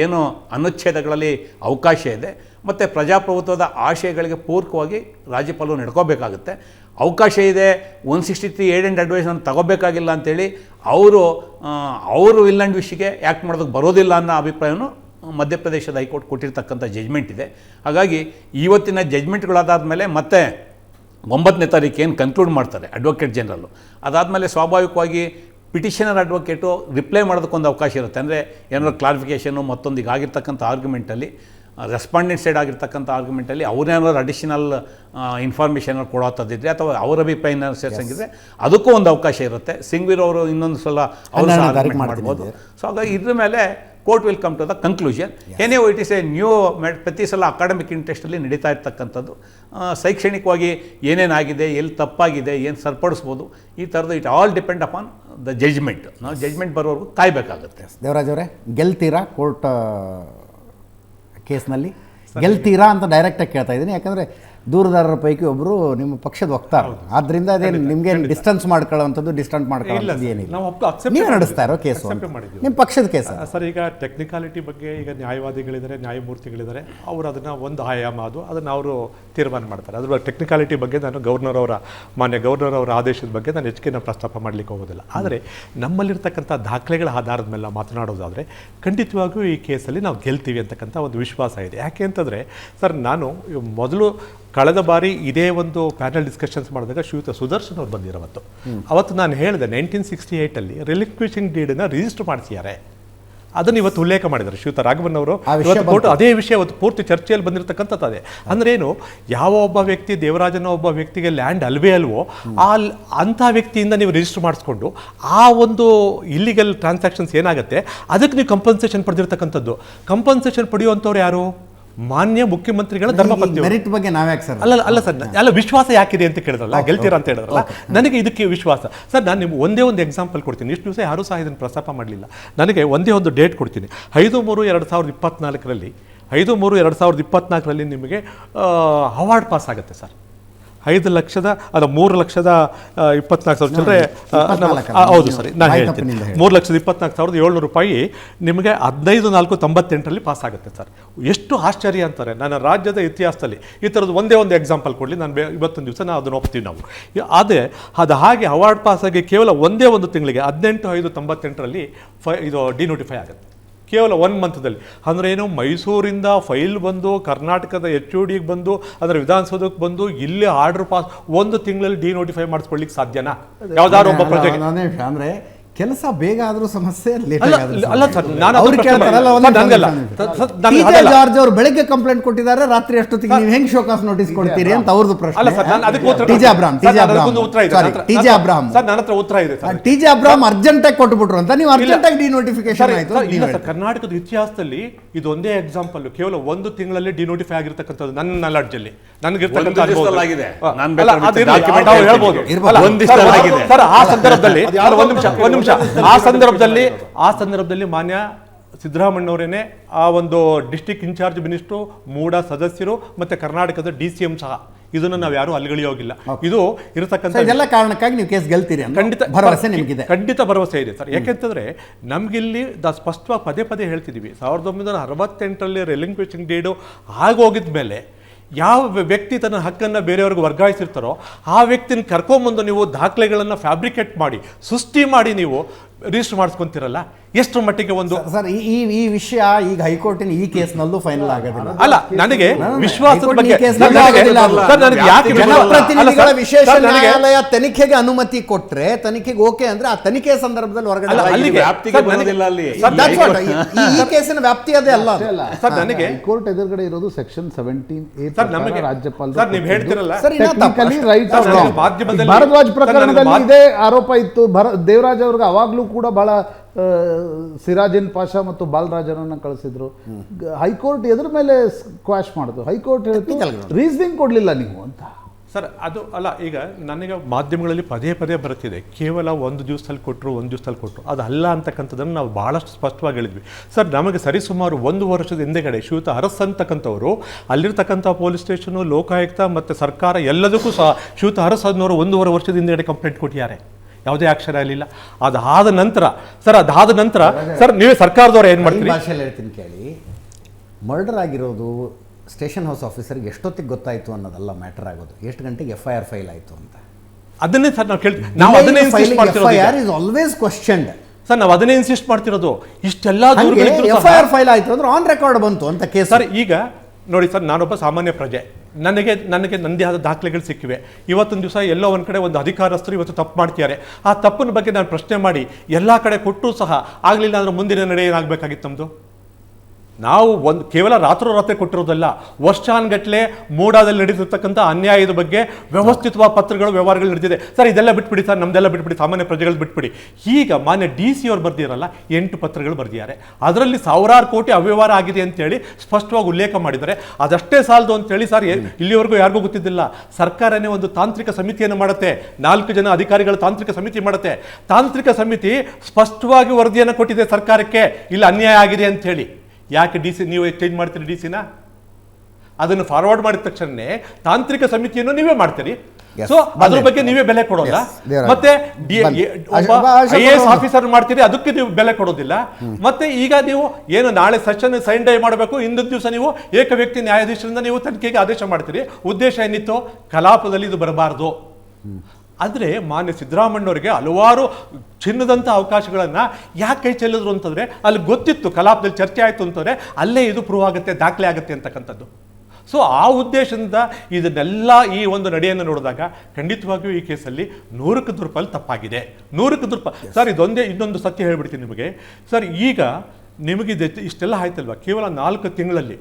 ಏನು ಅನುಚ್ಛೇದಗಳಲ್ಲಿ ಅವಕಾಶ ಇದೆ, ಮತ್ತು ಪ್ರಜಾಪ್ರಭುತ್ವದ ಆಶಯಗಳಿಗೆ ಪೂರಕವಾಗಿ ರಾಜ್ಯಪಾಲರು ನಡ್ಕೋಬೇಕಾಗುತ್ತೆ. ಅವಕಾಶ ಇದೆ one sixty three aid and advice ನಾನು ತಗೋಬೇಕಾಗಿಲ್ಲ ಅಂತೇಳಿ ಅವರು ಅವರು ವಿಲ್ ಆ್ಯಂಡ್ ವಿಶ್ಗೆ ಆ್ಯಕ್ಟ್ ಮಾಡೋದಕ್ಕೆ ಬರೋದಿಲ್ಲ ಅನ್ನೋ ಅಭಿಪ್ರಾಯವನ್ನು ಮಧ್ಯಪ್ರದೇಶದ ಹೈಕೋರ್ಟ್ ಕೊಟ್ಟಿರ್ತಕ್ಕಂಥ ಜಜ್ಮೆಂಟ್ ಇದೆ. ಹಾಗಾಗಿ ಇವತ್ತಿನ ಜಜ್ಮೆಂಟ್ಗಳಾದಾದ ಮೇಲೆ ಮತ್ತೆ ಒಂಬತ್ತನೇ ತಾರೀಕು ಏನು ಕನ್ಕ್ಲೂಡ್ ಮಾಡ್ತಾರೆ ಅಡ್ವೊಕೇಟ್ ಜನರಲ್ಲು ಅದಾದಮೇಲೆ ಸ್ವಾಭಾವಿಕವಾಗಿ ಪಿಟಿಷನರ್ ಅಡ್ವೊಕೇಟು ರಿಪ್ಲೈ ಮಾಡೋದಕ್ಕೊಂದು ಅವಕಾಶ ಇರುತ್ತೆ. ಅಂದರೆ ಏನಾದ್ರು ಕ್ಲಾರಿಫಿಕೇಷನು ಮತ್ತೊಂದು ಈಗ ಆಗಿರ್ತಕ್ಕಂಥ ಆರ್ಗ್ಯುಮೆಂಟಲ್ಲಿ ರೆಸ್ಪಾಂಡೆಂಟ್ ಸೈಡ್ ಆಗಿರ್ತಕ್ಕಂಥ ಆರ್ಗ್ಯುಮೆಂಟಲ್ಲಿ ಅವ್ರೇನಾದ್ರು ಅಡಿಷನಲ್ ಇನ್ಫಾರ್ಮೇಷನ್ ಕೊಡೋಂಥದ್ದಿದ್ರೆ ಅಥವಾ ಅವರ ಅಭಿಪ್ರಾಯ ಸೇರ್ಸಂಗಿದ್ರೆ ಅದಕ್ಕೂ ಒಂದು ಅವಕಾಶ ಇರುತ್ತೆ. ಸಿಂಗ್ವೀರ್ ಅವರು ಇನ್ನೊಂದು ಸಲ ಅವರು ಮಾಡ್ಬೋದು. ಸೊ ಹಾಗಾಗಿ ಇದ್ರ ಮೇಲೆ court will come to the conclusion ಏನೇ ಇಟ್ ಇಸ್ ಎ ನ್ಯೂ ಪ್ರತಿ ಸಲ ಅಕಾಡೆಮಿಕ್ ಇಂಟ್ರೆಸ್ಟಲ್ಲಿ ನಡೀತಾ ಇರ್ತಕ್ಕಂಥದ್ದು. ಶೈಕ್ಷಣಿಕವಾಗಿ ಏನೇನಾಗಿದೆ ಎಲ್ಲಿ ತಪ್ಪಾಗಿದೆ ಏನು ಸರಿಪಡಿಸ್ಬೋದು ಈ ಥರದ್ದು it all depend upon the judgment ನಾವು ಜಜ್ಮೆಂಟ್ ಬರೋವರೆಗೂ ಕಾಯಬೇಕಾಗುತ್ತೆ. ದೇವರಾಜ್ ಅವರೇ ಗೆಲ್ತೀರಾ ಕೋರ್ಟ್ ಕೇಸ್ನಲ್ಲಿ ಗೆಲ್ತೀರಾ ಅಂತ ಡೈರೆಕ್ಟಾಗಿ ಕೇಳ್ತಾ ಇದ್ದೀನಿ. ಯಾಕಂದರೆ ದೂರದಾರರ ಪೈಕಿ ಒಬ್ಬರು ನಿಮ್ಮ ಪಕ್ಷದ ವಕ್ತಾರ. ಆದ್ರಿಂದ ಅದೇನು ನಿಮಗೆ ಡಿಸ್ಟೆನ್ಸ್ ಮಾಡ್ಕೊಳ್ಳೋವಂಥದ್ದು ಡಿಸ್ಟೆನ್ಸ್ ಮಾಡ್ಕೊಳ್ಳೋದು ಏನಿಲ್ಲ. ನಾವು. ನಡೆಸ್ತಾ ಇರೋ ಕೇಸು. ನಿಮ್ಮ ಪಕ್ಷದ ಕೇಸ ಸರ್ ಈಗ ಟೆಕ್ನಿಕಾಲಿಟಿ ಬಗ್ಗೆ ಈಗ ನ್ಯಾಯವಾದಿಗಳಿದ್ದಾರೆ ನ್ಯಾಯಮೂರ್ತಿಗಳಿದ್ದಾರೆ ಅವರು ಅದನ್ನು ಒಂದು ಆಯಾಮ ಅದು ಅದನ್ನು ಅವರು ತೀರ್ಮಾನ ಮಾಡ್ತಾರೆ. ಅದ್ರ ಟೆಕ್ನಿಕಾಲಿಟಿ ಬಗ್ಗೆ ನಾನು ಗವರ್ನರ್ ಅವರ ಮಾನ್ಯ ಗವರ್ನರ್ ಅವರ ಆದೇಶದ ಬಗ್ಗೆ ನಾನು ಹೆಚ್ಚಿನ ಪ್ರಸ್ತಾಪ ಮಾಡಲಿಕ್ಕೆ ಹೋಗೋದಿಲ್ಲ. ಆದರೆ ನಮ್ಮಲ್ಲಿರ್ತಕ್ಕಂಥ ದಾಖಲೆಗಳ ಆಧಾರದ ಮೇಲೆ ಮಾತನಾಡೋದಾದರೆ ಖಂಡಿತವಾಗಿಯೂ ಈ ಕೇಸಲ್ಲಿ ನಾವು ಗೆಲ್ತೀವಿ ಅಂತಕ್ಕಂಥ ಒಂದು ವಿಶ್ವಾಸ ಇದೆ. ಯಾಕೆ ಅಂತಂದರೆ ಸರ್ ನಾನು ಮೊದಲು ಕಳೆದ ಬಾರಿ ಇದೇ ಒಂದು ಪ್ಯಾನಲ್ ಡಿಸ್ಕಷನ್ಸ್ ಮಾಡಿದಾಗ ಶ್ರೀಯುತ ಸುದರ್ಶನ್ ಅವ್ರು ಬಂದಿರೋವತ್ತು ಅವತ್ತು ನಾನು ಹೇಳಿದೆ ನೈನ್ಟೀನ್ ಸಿಕ್ಸ್ಟಿ ಏಯ್ಟಲ್ಲಿ ರಿಲಿಕ್ವಿಷಿಂಗ್ ಡೀಡನ್ನು ರಿಜಿಸ್ಟರ್ ಮಾಡಿಸಿದ್ದಾರೆ ಅದನ್ನು ಇವತ್ತು ಉಲ್ಲೇಖ ಮಾಡಿದ್ದಾರೆ. ಶ್ರೀಯುತ ರಾಘವನ್ ಅವರು ಇವತ್ತು ಅದೇ ವಿಷಯ ಇವತ್ತು ಪೂರ್ತಿ ಚರ್ಚೆಯಲ್ಲಿ ಬಂದಿರತಕ್ಕಂಥದ್ದು ಅದೇ. ಅಂದ್ರೆ ಏನು ಯಾವ ಒಬ್ಬ ವ್ಯಕ್ತಿ ದೇವರಾಜನ ಒಬ್ಬ ವ್ಯಕ್ತಿಗೆ ಲ್ಯಾಂಡ್ ಅಲ್ವೇ ಅಲ್ವೋ ಆ ಅಂಥ ವ್ಯಕ್ತಿಯಿಂದ ನೀವು ರಿಜಿಸ್ಟರ್ ಮಾಡಿಸ್ಕೊಂಡು ಆ ಒಂದು ಇಲ್ಲಿಗಲ್ ಟ್ರಾನ್ಸಾಕ್ಷನ್ಸ್ ಏನಾಗುತ್ತೆ ಅದಕ್ಕೆ ನೀವು ಕಂಪನ್ಸೇಷನ್ ಪಡೆದಿರ್ತಕ್ಕಂಥದ್ದು. ಕಂಪನ್ಸೇಷನ್ ಪಡೆಯುವಂಥವ್ರು ಯಾರು? ಮಾನ್ಯ ಮುಖ್ಯಮಂತ್ರಿಗಳ ಧರ್ಮಪತ್ನಿ ಮೆರಿಟ್ ಬಗ್ಗೆ ನಾವ್ಯಾಕೆ ಸರ್? ಅಲ್ಲ ಅಲ್ಲ ಸರ್ ಅಲ್ಲ ವಿಶ್ವಾಸ ಯಾಕಿದೆ ಅಂತ ಕೇಳಿದ್ರಲ್ಲ ಗೆಲ್ತೀರಾ ಅಂತ ಹೇಳಿದ್ರಲ್ಲ? ನನಗೆ ಇದಕ್ಕೆ ವಿಶ್ವಾಸ. ಸರ್ ನಾನು ನಿಮ್ಗೆ ಒಂದೇ ಒಂದು ಎಕ್ಸಾಂಪಲ್ ಕೊಡ್ತೀನಿ. ಇಷ್ಟು ದಿವಸ ಯಾರೂ ಸಹ ಇದನ್ನು ಪ್ರಸ್ತಾಪ ಮಾಡಲಿಲ್ಲ. ನನಗೆ ಒಂದೇ ಒಂದು ಡೇಟ್ ಕೊಡ್ತೀನಿ. ಐದು ಮೂರು ಎರಡು ಸಾವಿರದ ಇಪ್ಪತ್ನಾಲ್ಕರಲ್ಲಿ ಐದು ಮೂರು ಎರಡು ಸಾವಿರದ ಇಪ್ಪತ್ನಾಲ್ಕರಲ್ಲಿ ನಿಮಗೆ ಅವಾರ್ಡ್ ಪಾಸ್ ಆಗುತ್ತೆ ಸರ್. ಐದು ಲಕ್ಷದ ಅಲ್ಲ ಮೂರು ಲಕ್ಷದ ಇಪ್ಪತ್ನಾಲ್ಕು ಸಾವಿರ ಚಿಲ್ಲರೆ ಹೌದು ಸರಿ. ನಾನು ಹೇಳ್ತೀನಿ. ಮೂರು ಲಕ್ಷದ ಇಪ್ಪತ್ನಾಲ್ಕು ಸಾವಿರದ ಏಳ್ನೂರು ರೂಪಾಯಿ ನಿಮಗೆ ಹದಿನೈದು ನಾಲ್ಕು ತೊಂಬತ್ತೆಂಟರಲ್ಲಿ ಪಾಸ್ ಆಗುತ್ತೆ ಸರ್. ಎಷ್ಟು ಆಶ್ಚರ್ಯ ಅಂತಾರೆ. ನನ್ನ ರಾಜ್ಯದ ಇತಿಹಾಸದಲ್ಲಿ ಈ ಥರದ್ದು ಒಂದೇ ಒಂದು ಎಕ್ಸಾಂಪಲ್ ಕೊಡಲಿ. ನಾನು ಬೇ ಇವತ್ತೊಂದು ದಿವಸ ನಾವು ಅದನ್ನು ಒಪ್ತೀವಿ ನಾವು. ಅದೇ ಅದು ಹಾಗೆ ಅವಾರ್ಡ್ ಪಾಸ್ ಆಗಿ ಕೇವಲ ಒಂದೇ ಒಂದು ತಿಂಗಳಿಗೆ ಹದಿನೆಂಟು ಐದು ತೊಂಬತ್ತೆಂಟರಲ್ಲಿ ಫೈ ಇದು ಡಿನೋಟಿಫೈ ಆಗುತ್ತೆ. ಕೇವಲ ಒನ್ ಮಂತ್ದಲ್ಲಿ ಅಂದರೆ ಏನು ಮೈಸೂರಿಂದ ಫೈಲ್ ಬಂದು ಕರ್ನಾಟಕದ ಎಚ್ ಓ ಡಿಗೆ ಬಂದು ಅದರ ವಿಧಾನಸೌಧಕ್ಕೆ ಬಂದು ಇಲ್ಲಿ ಆರ್ಡರ್ ಪಾಸ್ ಒಂದು ತಿಂಗಳಲ್ಲಿ ಡಿ ನೋಟಿಫೈ ಮಾಡಿಸ್ಕೊಳ್ಳಿಕ್ಕೆ ಸಾಧ್ಯನಾ ಯಾವ್ದಾದ್ರು ಒಬ್ಬ ಪ್ರಜೆಗೆ ನಾನೇ ಅಂದ್ರೆ ಕೆಲಸ ಬೇಗ ಆದ್ರೂ ಸಮಸ್ಯೆ ಅಲ್ಲ, ಅಲ್ಲ ಸರ್, ನಾನು ಅವ್ರು ಕೇಳ್ತಾರಲ್ಲ. ಜಾರ್ಜ್ ಅವರು ಬೆಳಗ್ಗೆ ಕಂಪ್ಲೇಂಟ್ ಕೊಟ್ಟಿದ್ದಾರೆ ರಾತ್ರಿ ಅಷ್ಟೊತ್ತಿಗೆ ನೀವು ಹೆಂಗ್ ಶೋಕಾಸ್ ನೋಟಿಸ್ ಕೊಡ್ತೀರಿ ಅಂತ ಅವ್ರದ್ದು ಪ್ರಶ್ನೆ. ಅಲ್ಲ ಸರ್ ನಾನು ಅದಕ್ಕೆ ಉತ್ತರ ಟಿಜೆ ಅಬ್ರಾಮ್ ಟಿಜೆ ಅಬ್ರಾಮ್ ಉತ್ತರ ಇದೆ. ಸಾರಿ ನನ್ನ ಹತ್ರ- ಟಿಜೆ ಅಬ್ರಾಮ್ ಸರ್ ನನ್ನ ಹತ್ರ ಉತ್ತರ ಇದೆ ಸರ್. ಟಿಜೆ ಅಬ್ರಾಮ್ ಅರ್ಜೆಂಟ್ ಆಗಿ ಕೊಟ್ಬಿಟ್ರು ಅಂತ ನೀವು ಅರ್ಜೆಂಟ್ ಆಗಿ ಡಿನೋಟಿಫಿಕೇಶನ್ ಆಯ್ತು ಕರ್ನಾಟಕದ ಇತಿಹಾಸದಲ್ಲಿ ಇದು ಒಂದೇ ಎಕ್ಸಾಂಪಲ್ ಕೇವಲ ಒಂದು ತಿಂಗಳಲ್ಲಿ ಡಿನೋಟಿಫೈ ಆಗಿರ್ತಕ್ಕಂಥದ್ದು ನನ್ನ ನಾಲೆಡ್ಜ್ ಅಲ್ಲಿ ನನಗಿರ್ತಕ್ಕಂಥ ಆ ಸಂದರ್ಭದಲ್ಲಿ ಒಂದು ನಿಮಿಷ ಒಂದು ನಿಮಿಷ. ಆ ಸಂದರ್ಭದಲ್ಲಿ ಆ ಸಂದರ್ಭದಲ್ಲಿ ಮಾನ್ಯ ಸಿದ್ದರಾಮಣ್ಣವರೇನೆ ಆ ಒಂದು ಡಿಸ್ಟಿಕ್ ಇನ್ಚಾರ್ಜ್ ಮಿನಿಸ್ಟ್ರು ಮೂಡ ಸದಸ್ಯರು ಮತ್ತೆ ಕರ್ನಾಟಕದ ಡಿ ಸಿ ಎಂ ಸಹ. ಇದನ್ನು ನಾವು ಯಾರು ಅಲ್ಲಿಗಳಿಯೋಗಿಲ್ಲ ಇದು ಇರತಕ್ಕಂಥ ಎಲ್ಲ ಇದೆಲ್ಲ ಕಾರಣಕ್ಕಾಗಿ ನೀವು ಕೇಸ್ ಗೆಲ್ತೀರಿ ಖಂಡಿತ ಭರವಸೆ ನಿಮಗಿದೆ. ಖಂಡಿತ ಭರವಸೆ ಇದೆ ಸರ್. ಯಾಕೆಂತಂದ್ರೆ ನಮಗಿಲ್ಲಿ ದ ಸ್ಪಷ್ಟವಾಗಿ ಪದೇ ಪದೇ ಹೇಳ್ತಿದೀವಿ. ಸಾವಿರದ ಒಂಬೈನೂರ ಅರವತ್ತೆಂಟರಲ್ಲಿ ರೆಲಿಂಕ್ವಿಷಿಂಗ್ ಡೇಡು ಆಗೋಗಿದ ಮೇಲೆ ಯಾವ ವ್ಯ- ವ್ಯಕ್ತಿ ತನ್ನ ಹಕ್ಕನ್ನು ಬೇರೆಯವ್ರಿಗೆ ವರ್ಗಾಯಿಸಿರ್ತಾರೋ ಆ ವ್ಯಕ್ತಿನ ಕರ್ಕೊಂಬಂದು ನೀವು ದಾಖಲೆಗಳನ್ನು ಫ್ಯಾಬ್ರಿಕೇಟ್ ಮಾಡಿ ಸೃಷ್ಟಿ ಮಾಡಿ ನೀವು ರಿಜಿಸ್ಟರ್ ಮಾಡಿಸ್ಕೊಂತಿರಲ್ಲ ಎಷ್ಟು ಮಟ್ಟಿಗೆ ಒಂದು ಸರ್ ಈ ಈ- ಈ ವಿಷಯ ಈಗ ಹೈಕೋರ್ಟಿನ ಈ ಕೇಸ್ನಲ್ಲೂ ಫೈನಲ್ ಆಗೋದಿಲ್ಲ ಅಲ್ಲ ನನಗೆ ವಿಶ್ವಾಸದ ಹೈಕೋರ್ಟ್ ಈ ಕೇಸ್ ಸರ್, ಫೈನಲ್ ನನಗೆ- ಆಗೋದಿಲ್ಲ ಅಲ್ಲ. ಸರ್, ನನಗೆ ಯಾಕೆ ವಿಶ್ವಾಸ- ಅಲ್ಲ ಜನಪ್ರತಿನಿಧಿಗಳ ಸರ್, ವಿಶೇಷ ಸರ್, ನನಗೆ- ನ್ಯಾಯಾಲಯ ತನಿಖೆಗೆ ಅನುಮತಿ ಕೊಟ್ರೆ ತನಿಖೆಗೆ ಓಕೆ ಅಂದ್ರೆ ಆ ತನಿಖೆ ಸಂದರ್ಭದಲ್ಲಿ ಹೊರಗಡೆ ಅಲ್ಲ, ಬರೋದು. ಅಲ್ಲಿಗೆ- ವ್ಯಾಪ್ತಿಗೆ ಸರ್, ನನಗೆ- ಬರೋದಿಲ್ಲ ಅಲ್ಲಿ. ಸರ್, That's ನನಗೆ- what, ಈ- ಈ ಕೇಸಿನ ವ್ಯಾಪ್ತಿ ಅದೇ ಅಲ್ಲ ಅದು. ಸರ್ ನನಗೆ ಕೋರ್ಟ್ ಎದುರುಗಡೆ ಇರೋದು ಸೆಕ್ಷನ್ ಸೆವೆಂಟೀನ್ ಸರ್, ನಮಗೆ- ಸರ್, ನೀವು ಹೇಳ್ತಿರಲ್ಲ. ಸರ್, ಇನ್ನ ತಪ್ಪು. ರೈಟ್ ಸರ್, ನನಗೆ ಮಾಧ್ಯಮದಲ್ಲಿ- ಭಾರದ್ವಾಜ್ ಸರ್, ಪ್ರಕರಣದಲ್ಲಿ ಮಾಧ್ಯ- ಇದೇ ಆರೋಪ ಇತ್ತು ಭರ ದೇವರಾಜ್ ಅವ್ರಿಗೆ ಅವಾಗ್ಲೂ ಕೂಡ ಬಹಳ ಸಿರಾಜಿನ್ ಪಾಷಾ ಮತ್ತು ಬಾಲರಾಜನನ್ನು ಕಳಿಸಿದ್ರು. ಹೈಕೋರ್ಟ್ ಎದ್ರ ಮೇಲೆ ಕ್ವಾಶ್ ಮಾಡಿದ್ರು ಹೈಕೋರ್ಟ್ ಹೇಳ್ತು ರೀಸನಿಂಗ್ ಕೊಡಲಿಲ್ಲ ನೀವು ಅಂತ. ಸರ್ ಅದು ಅಲ್ಲ ಈಗ ನನಗೆ ಮಾಧ್ಯಮಗಳಲ್ಲಿ ಪದೇ ಪದೇ ಬರುತ್ತಿದೆ ಕೇವಲ ಒಂದು ದಿವಸದಲ್ಲಿ ಕೊಟ್ಟರು ಒಂದು ದಿವಸದಲ್ಲಿ ಕೊಟ್ಟರು ಅದು ಅಲ್ಲ ಅಂತಕ್ಕಂಥದ್ದನ್ನು ನಾವು ಭಾಳಷ್ಟು ಸ್ಪಷ್ಟವಾಗಿ ಹೇಳಿದ್ವಿ. ಸರ್ ನಮಗೆ ಸರಿಸುಮಾರು ಒಂದು ವರ್ಷದ ಹಿಂದೆಗಡೆ ಶ್ರೀಯುತ ಅರಸ್ ಅಂತಕ್ಕಂಥವರು ಅಲ್ಲಿರ್ತಕ್ಕಂಥ ಪೊಲೀಸ್ ಸ್ಟೇಷನು ಲೋಕಾಯುಕ್ತ ಮತ್ತು ಸರ್ಕಾರ ಎಲ್ಲದಕ್ಕೂ ಸಹ ಶ್ರೀಯುತ ಅರಸ್ ಅನ್ನೋರು ಒಂದೂವರೆ ವರ್ಷದ ಹಿಂದೆಗಡೆ ಕಂಪ್ಲೇಂಟ್ ಕೊಟ್ಟಿದ್ದಾರೆ. ಯಾವುದೇ ಅಕ್ಷರ ಇರಲಿಲ್ಲ. ಅದಾದ ನಂತರ ಸರ್ ಅದಾದ ನಂತರ ಸರ್ ನೀವೇ ಸರ್ಕಾರದವ್ರು ಏನು ಮಾಡ್ತೀರಿ? ಭಾಷೆಯಲ್ಲಿ ಹೇಳ್ತೀನಿ ಕೇಳಿ. ಮರ್ಡರ್ ಆಗಿರೋದು ಸ್ಟೇಷನ್ ಹೌಸ್ ಆಫೀಸರ್ಗೆ ಎಷ್ಟೊತ್ತಿಗೆ ಗೊತ್ತಾಯ್ತು ಅನ್ನೋದಲ್ಲ ಮ್ಯಾಟರ್ ಆಗೋದು. ಎಷ್ಟು ಗಂಟೆಗೆ ಎಫ್ ಐ ಆರ್ ಫೈಲ್ ಆಯ್ತು ಅಂತ. ಅದನ್ನೇ ಸರ್ ನಾವು ಕೇಳ್ತೀವಿ ನಾವು ಅದನ್ನೇ ಇನ್ಸಿಸ್ಟ್ ಮಾಡ್ತಿರೋದು F I R is always questioned sir ನಾವು ಅದನ್ನೇ ಇನ್ಸಿಸ್ಟ್ ಮಾಡ್ತಿರೋದು. ಇಷ್ಟೆಲ್ಲ ಎಫ್ ಐ ಆರ್ ಫೈಲ್ ಆಯ್ತು ಅಂದ್ರೆ ಆನ್ ರೆಕಾರ್ಡ್ ಬಂತು ಅಂತ ಕೇಸ್. ಸರ್ ಈಗ ನೋಡಿ ಸರ್ ನಾನೊಬ್ಬ ಸಾಮಾನ್ಯ ಪ್ರಜೆ. ನನಗೆ ನನಗೆ ನನ್ನದೇ ಆದ ದಾಖಲೆಗಳು ಸಿಕ್ಕಿವೆ. ಇವತ್ತೊಂದು ದಿವಸ ಎಲ್ಲೋ ಒಂದು ಕಡೆ ಒಂದು ಅಧಿಕಾರಸ್ಥರು ಇವತ್ತು ತಪ್ಪು ಮಾಡ್ತಿದ್ದಾರೆ. ಆ ತಪ್ಪಿನ ಬಗ್ಗೆ ನಾನು ಪ್ರಶ್ನೆ ಮಾಡಿ ಎಲ್ಲ ಕಡೆ ಕೊಟ್ಟರೂ ಸಹ ಆಗಲಿಲ್ಲ ಅಂದ್ರೆ ಮುಂದಿನ ನಡೆ ಏನಾಗಬೇಕಾಗಿತ್ತು ನಮ್ಮದು ನಾವು ಒಂದು ಕೇವಲ ರಾತ್ರೋರಾತ್ರಿ ಕೊಟ್ಟಿರೋದಲ್ಲ, ವರ್ಷಾನ್ಗಟ್ಲೆ ಮೂಡಾದಲ್ಲಿ ನಡೀತಿರ್ತಕ್ಕಂಥ ಅನ್ಯಾಯದ ಬಗ್ಗೆ ವ್ಯವಸ್ಥಿತವಾದ ಪತ್ರಗಳು, ವ್ಯವಹಾರಗಳು ನಡೆದಿದೆ. ಸರ್, ಇದೆಲ್ಲ ಬಿಟ್ಬಿಡಿ ಸರ್, ನಮ್ದೆಲ್ಲ ಬಿಟ್ಬಿಡಿ, ಸಾಮಾನ್ಯ ಪ್ರಜೆಗಳು ಬಿಟ್ಬಿಡಿ. ಈಗ ಮಾನ್ಯ ಡಿ ಸಿ ಅವ್ರು ಬರ್ದಿರಲ್ಲ, ಎಂಟು ಪತ್ರಗಳು ಬರ್ದಿದ್ದಾರೆ. ಅದರಲ್ಲಿ ಸಾವಿರಾರು ಕೋಟಿ ಅವ್ಯವಹಾರ ಆಗಿದೆ ಅಂತೇಳಿ ಸ್ಪಷ್ಟವಾಗಿ ಉಲ್ಲೇಖ ಮಾಡಿದ್ದಾರೆ. ಅದಷ್ಟೇ ಸಾಲದು ಅಂತೇಳಿ ಸರ್ ಇಲ್ಲಿವರೆಗೂ ಯಾರಿಗೂ ಗೊತ್ತಿದ್ದಿಲ್ಲ. ಸರ್ಕಾರನೇ ಒಂದು ತಾಂತ್ರಿಕ ಸಮಿತಿಯನ್ನು ಮಾಡುತ್ತೆ. ನಾಲ್ಕು ಜನ ಅಧಿಕಾರಿಗಳು ತಾಂತ್ರಿಕ ಸಮಿತಿ ಮಾಡುತ್ತೆ. ತಾಂತ್ರಿಕ ಸಮಿತಿ ಸ್ಪಷ್ಟವಾಗಿ ವರದಿಯನ್ನು ಕೊಟ್ಟಿದೆ ಸರ್ಕಾರಕ್ಕೆ. ಇಲ್ಲಿ, ಅನ್ಯಾಯ ಆಗಿದೆ ಅಂತ ಹೇಳಿ ಯಾಕೆ ಡಿ ಸಿ ನೀವು ಚೇಂಜ್ ಮಾಡ್ತೀರಿ ಡಿ ಸಿನ? ಅದನ್ನು ಫಾರ್ವರ್ಡ್ ಮಾಡಿದ ತಕ್ಷಣನೇ ತಾಂತ್ರಿಕ ಸಮಿತಿಯನ್ನು ನೀವೇ ಮಾಡ್ತೀರಿ. ಸೊ ಅದ್ರ ಬಗ್ಗೆ ನೀವೇ ಬೆಲೆ ಕೊಡೋಲ್ಲ ಮತ್ತೆ ಐ ಎ ಎಸ್ ಆಫೀಸರ್ ಮಾಡ್ತೀರಿ ಅದಕ್ಕೆ ನೀವು ಬೆಲೆ ಕೊಡೋದಿಲ್ಲ. ಮತ್ತೆ ಈಗ ನೀವು ಏನು ನಾಳೆ ಸೆಷನ್ ಸೈನ್ ಡೈ ಮಾಡಬೇಕು ಇಂದು ದಿವಸ ನೀವು ಏಕ ವ್ಯಕ್ತಿ ನ್ಯಾಯಾಧೀಶರಿಂದ ನೀವು ತನಿಖೆಗೆ ಆದೇಶ ಮಾಡ್ತೀರಿ. ಉದ್ದೇಶ ಏನಿತ್ತು ಕಲಾಪದಲ್ಲಿ ಇದು ಬರಬಾರದು. ಆದರೆ ಮಾನ್ಯ ಸಿದ್ದರಾಮಣ್ಣವ್ರಿಗೆ ಹಲವಾರು ಚಿನ್ನದಂಥ ಅವಕಾಶಗಳನ್ನು ಯಾಕೆ ಕೈ ಚೆಲ್ಲಿದ್ರು ಅಂತಂದರೆ ಅಲ್ಲಿ ಗೊತ್ತಿತ್ತು ಕಲಾಪದಲ್ಲಿ ಚರ್ಚೆ ಆಯಿತು ಅಂತಂದರೆ ಅಲ್ಲೇ ಇದು ಪ್ರೂವ್ ಆಗುತ್ತೆ ದಾಖಲೆ ಆಗುತ್ತೆ ಅಂತಕ್ಕಂಥದ್ದು. ಸೊ ಆ ಉದ್ದೇಶದಿಂದ ಇದನ್ನೆಲ್ಲ ಈ ಒಂದು ನಡೆಯನ್ನು ನೋಡಿದಾಗ ಖಂಡಿತವಾಗಿಯೂ ಈ ಕೇಸಲ್ಲಿ ನೂರಕ್ಕೆ ದುರ್ಪಲ್ ತಪ್ಪಾಗಿದೆ. ನೂರಕ್ಕೆ ದುರ್ಪ ಸರ್ ಇದೊಂದೇ ಇನ್ನೊಂದು ಸತ್ಯ ಹೇಳ್ಬಿಡ್ತೀನಿ ನಿಮಗೆ. ಸರ್ ಈಗ ನಿಮಗೆ ಇದು ಇಷ್ಟೆಲ್ಲ ಆಯ್ತಲ್ವ? ಕೇವಲ ನಾಲ್ಕು ತಿಂಗಳಲ್ಲಿ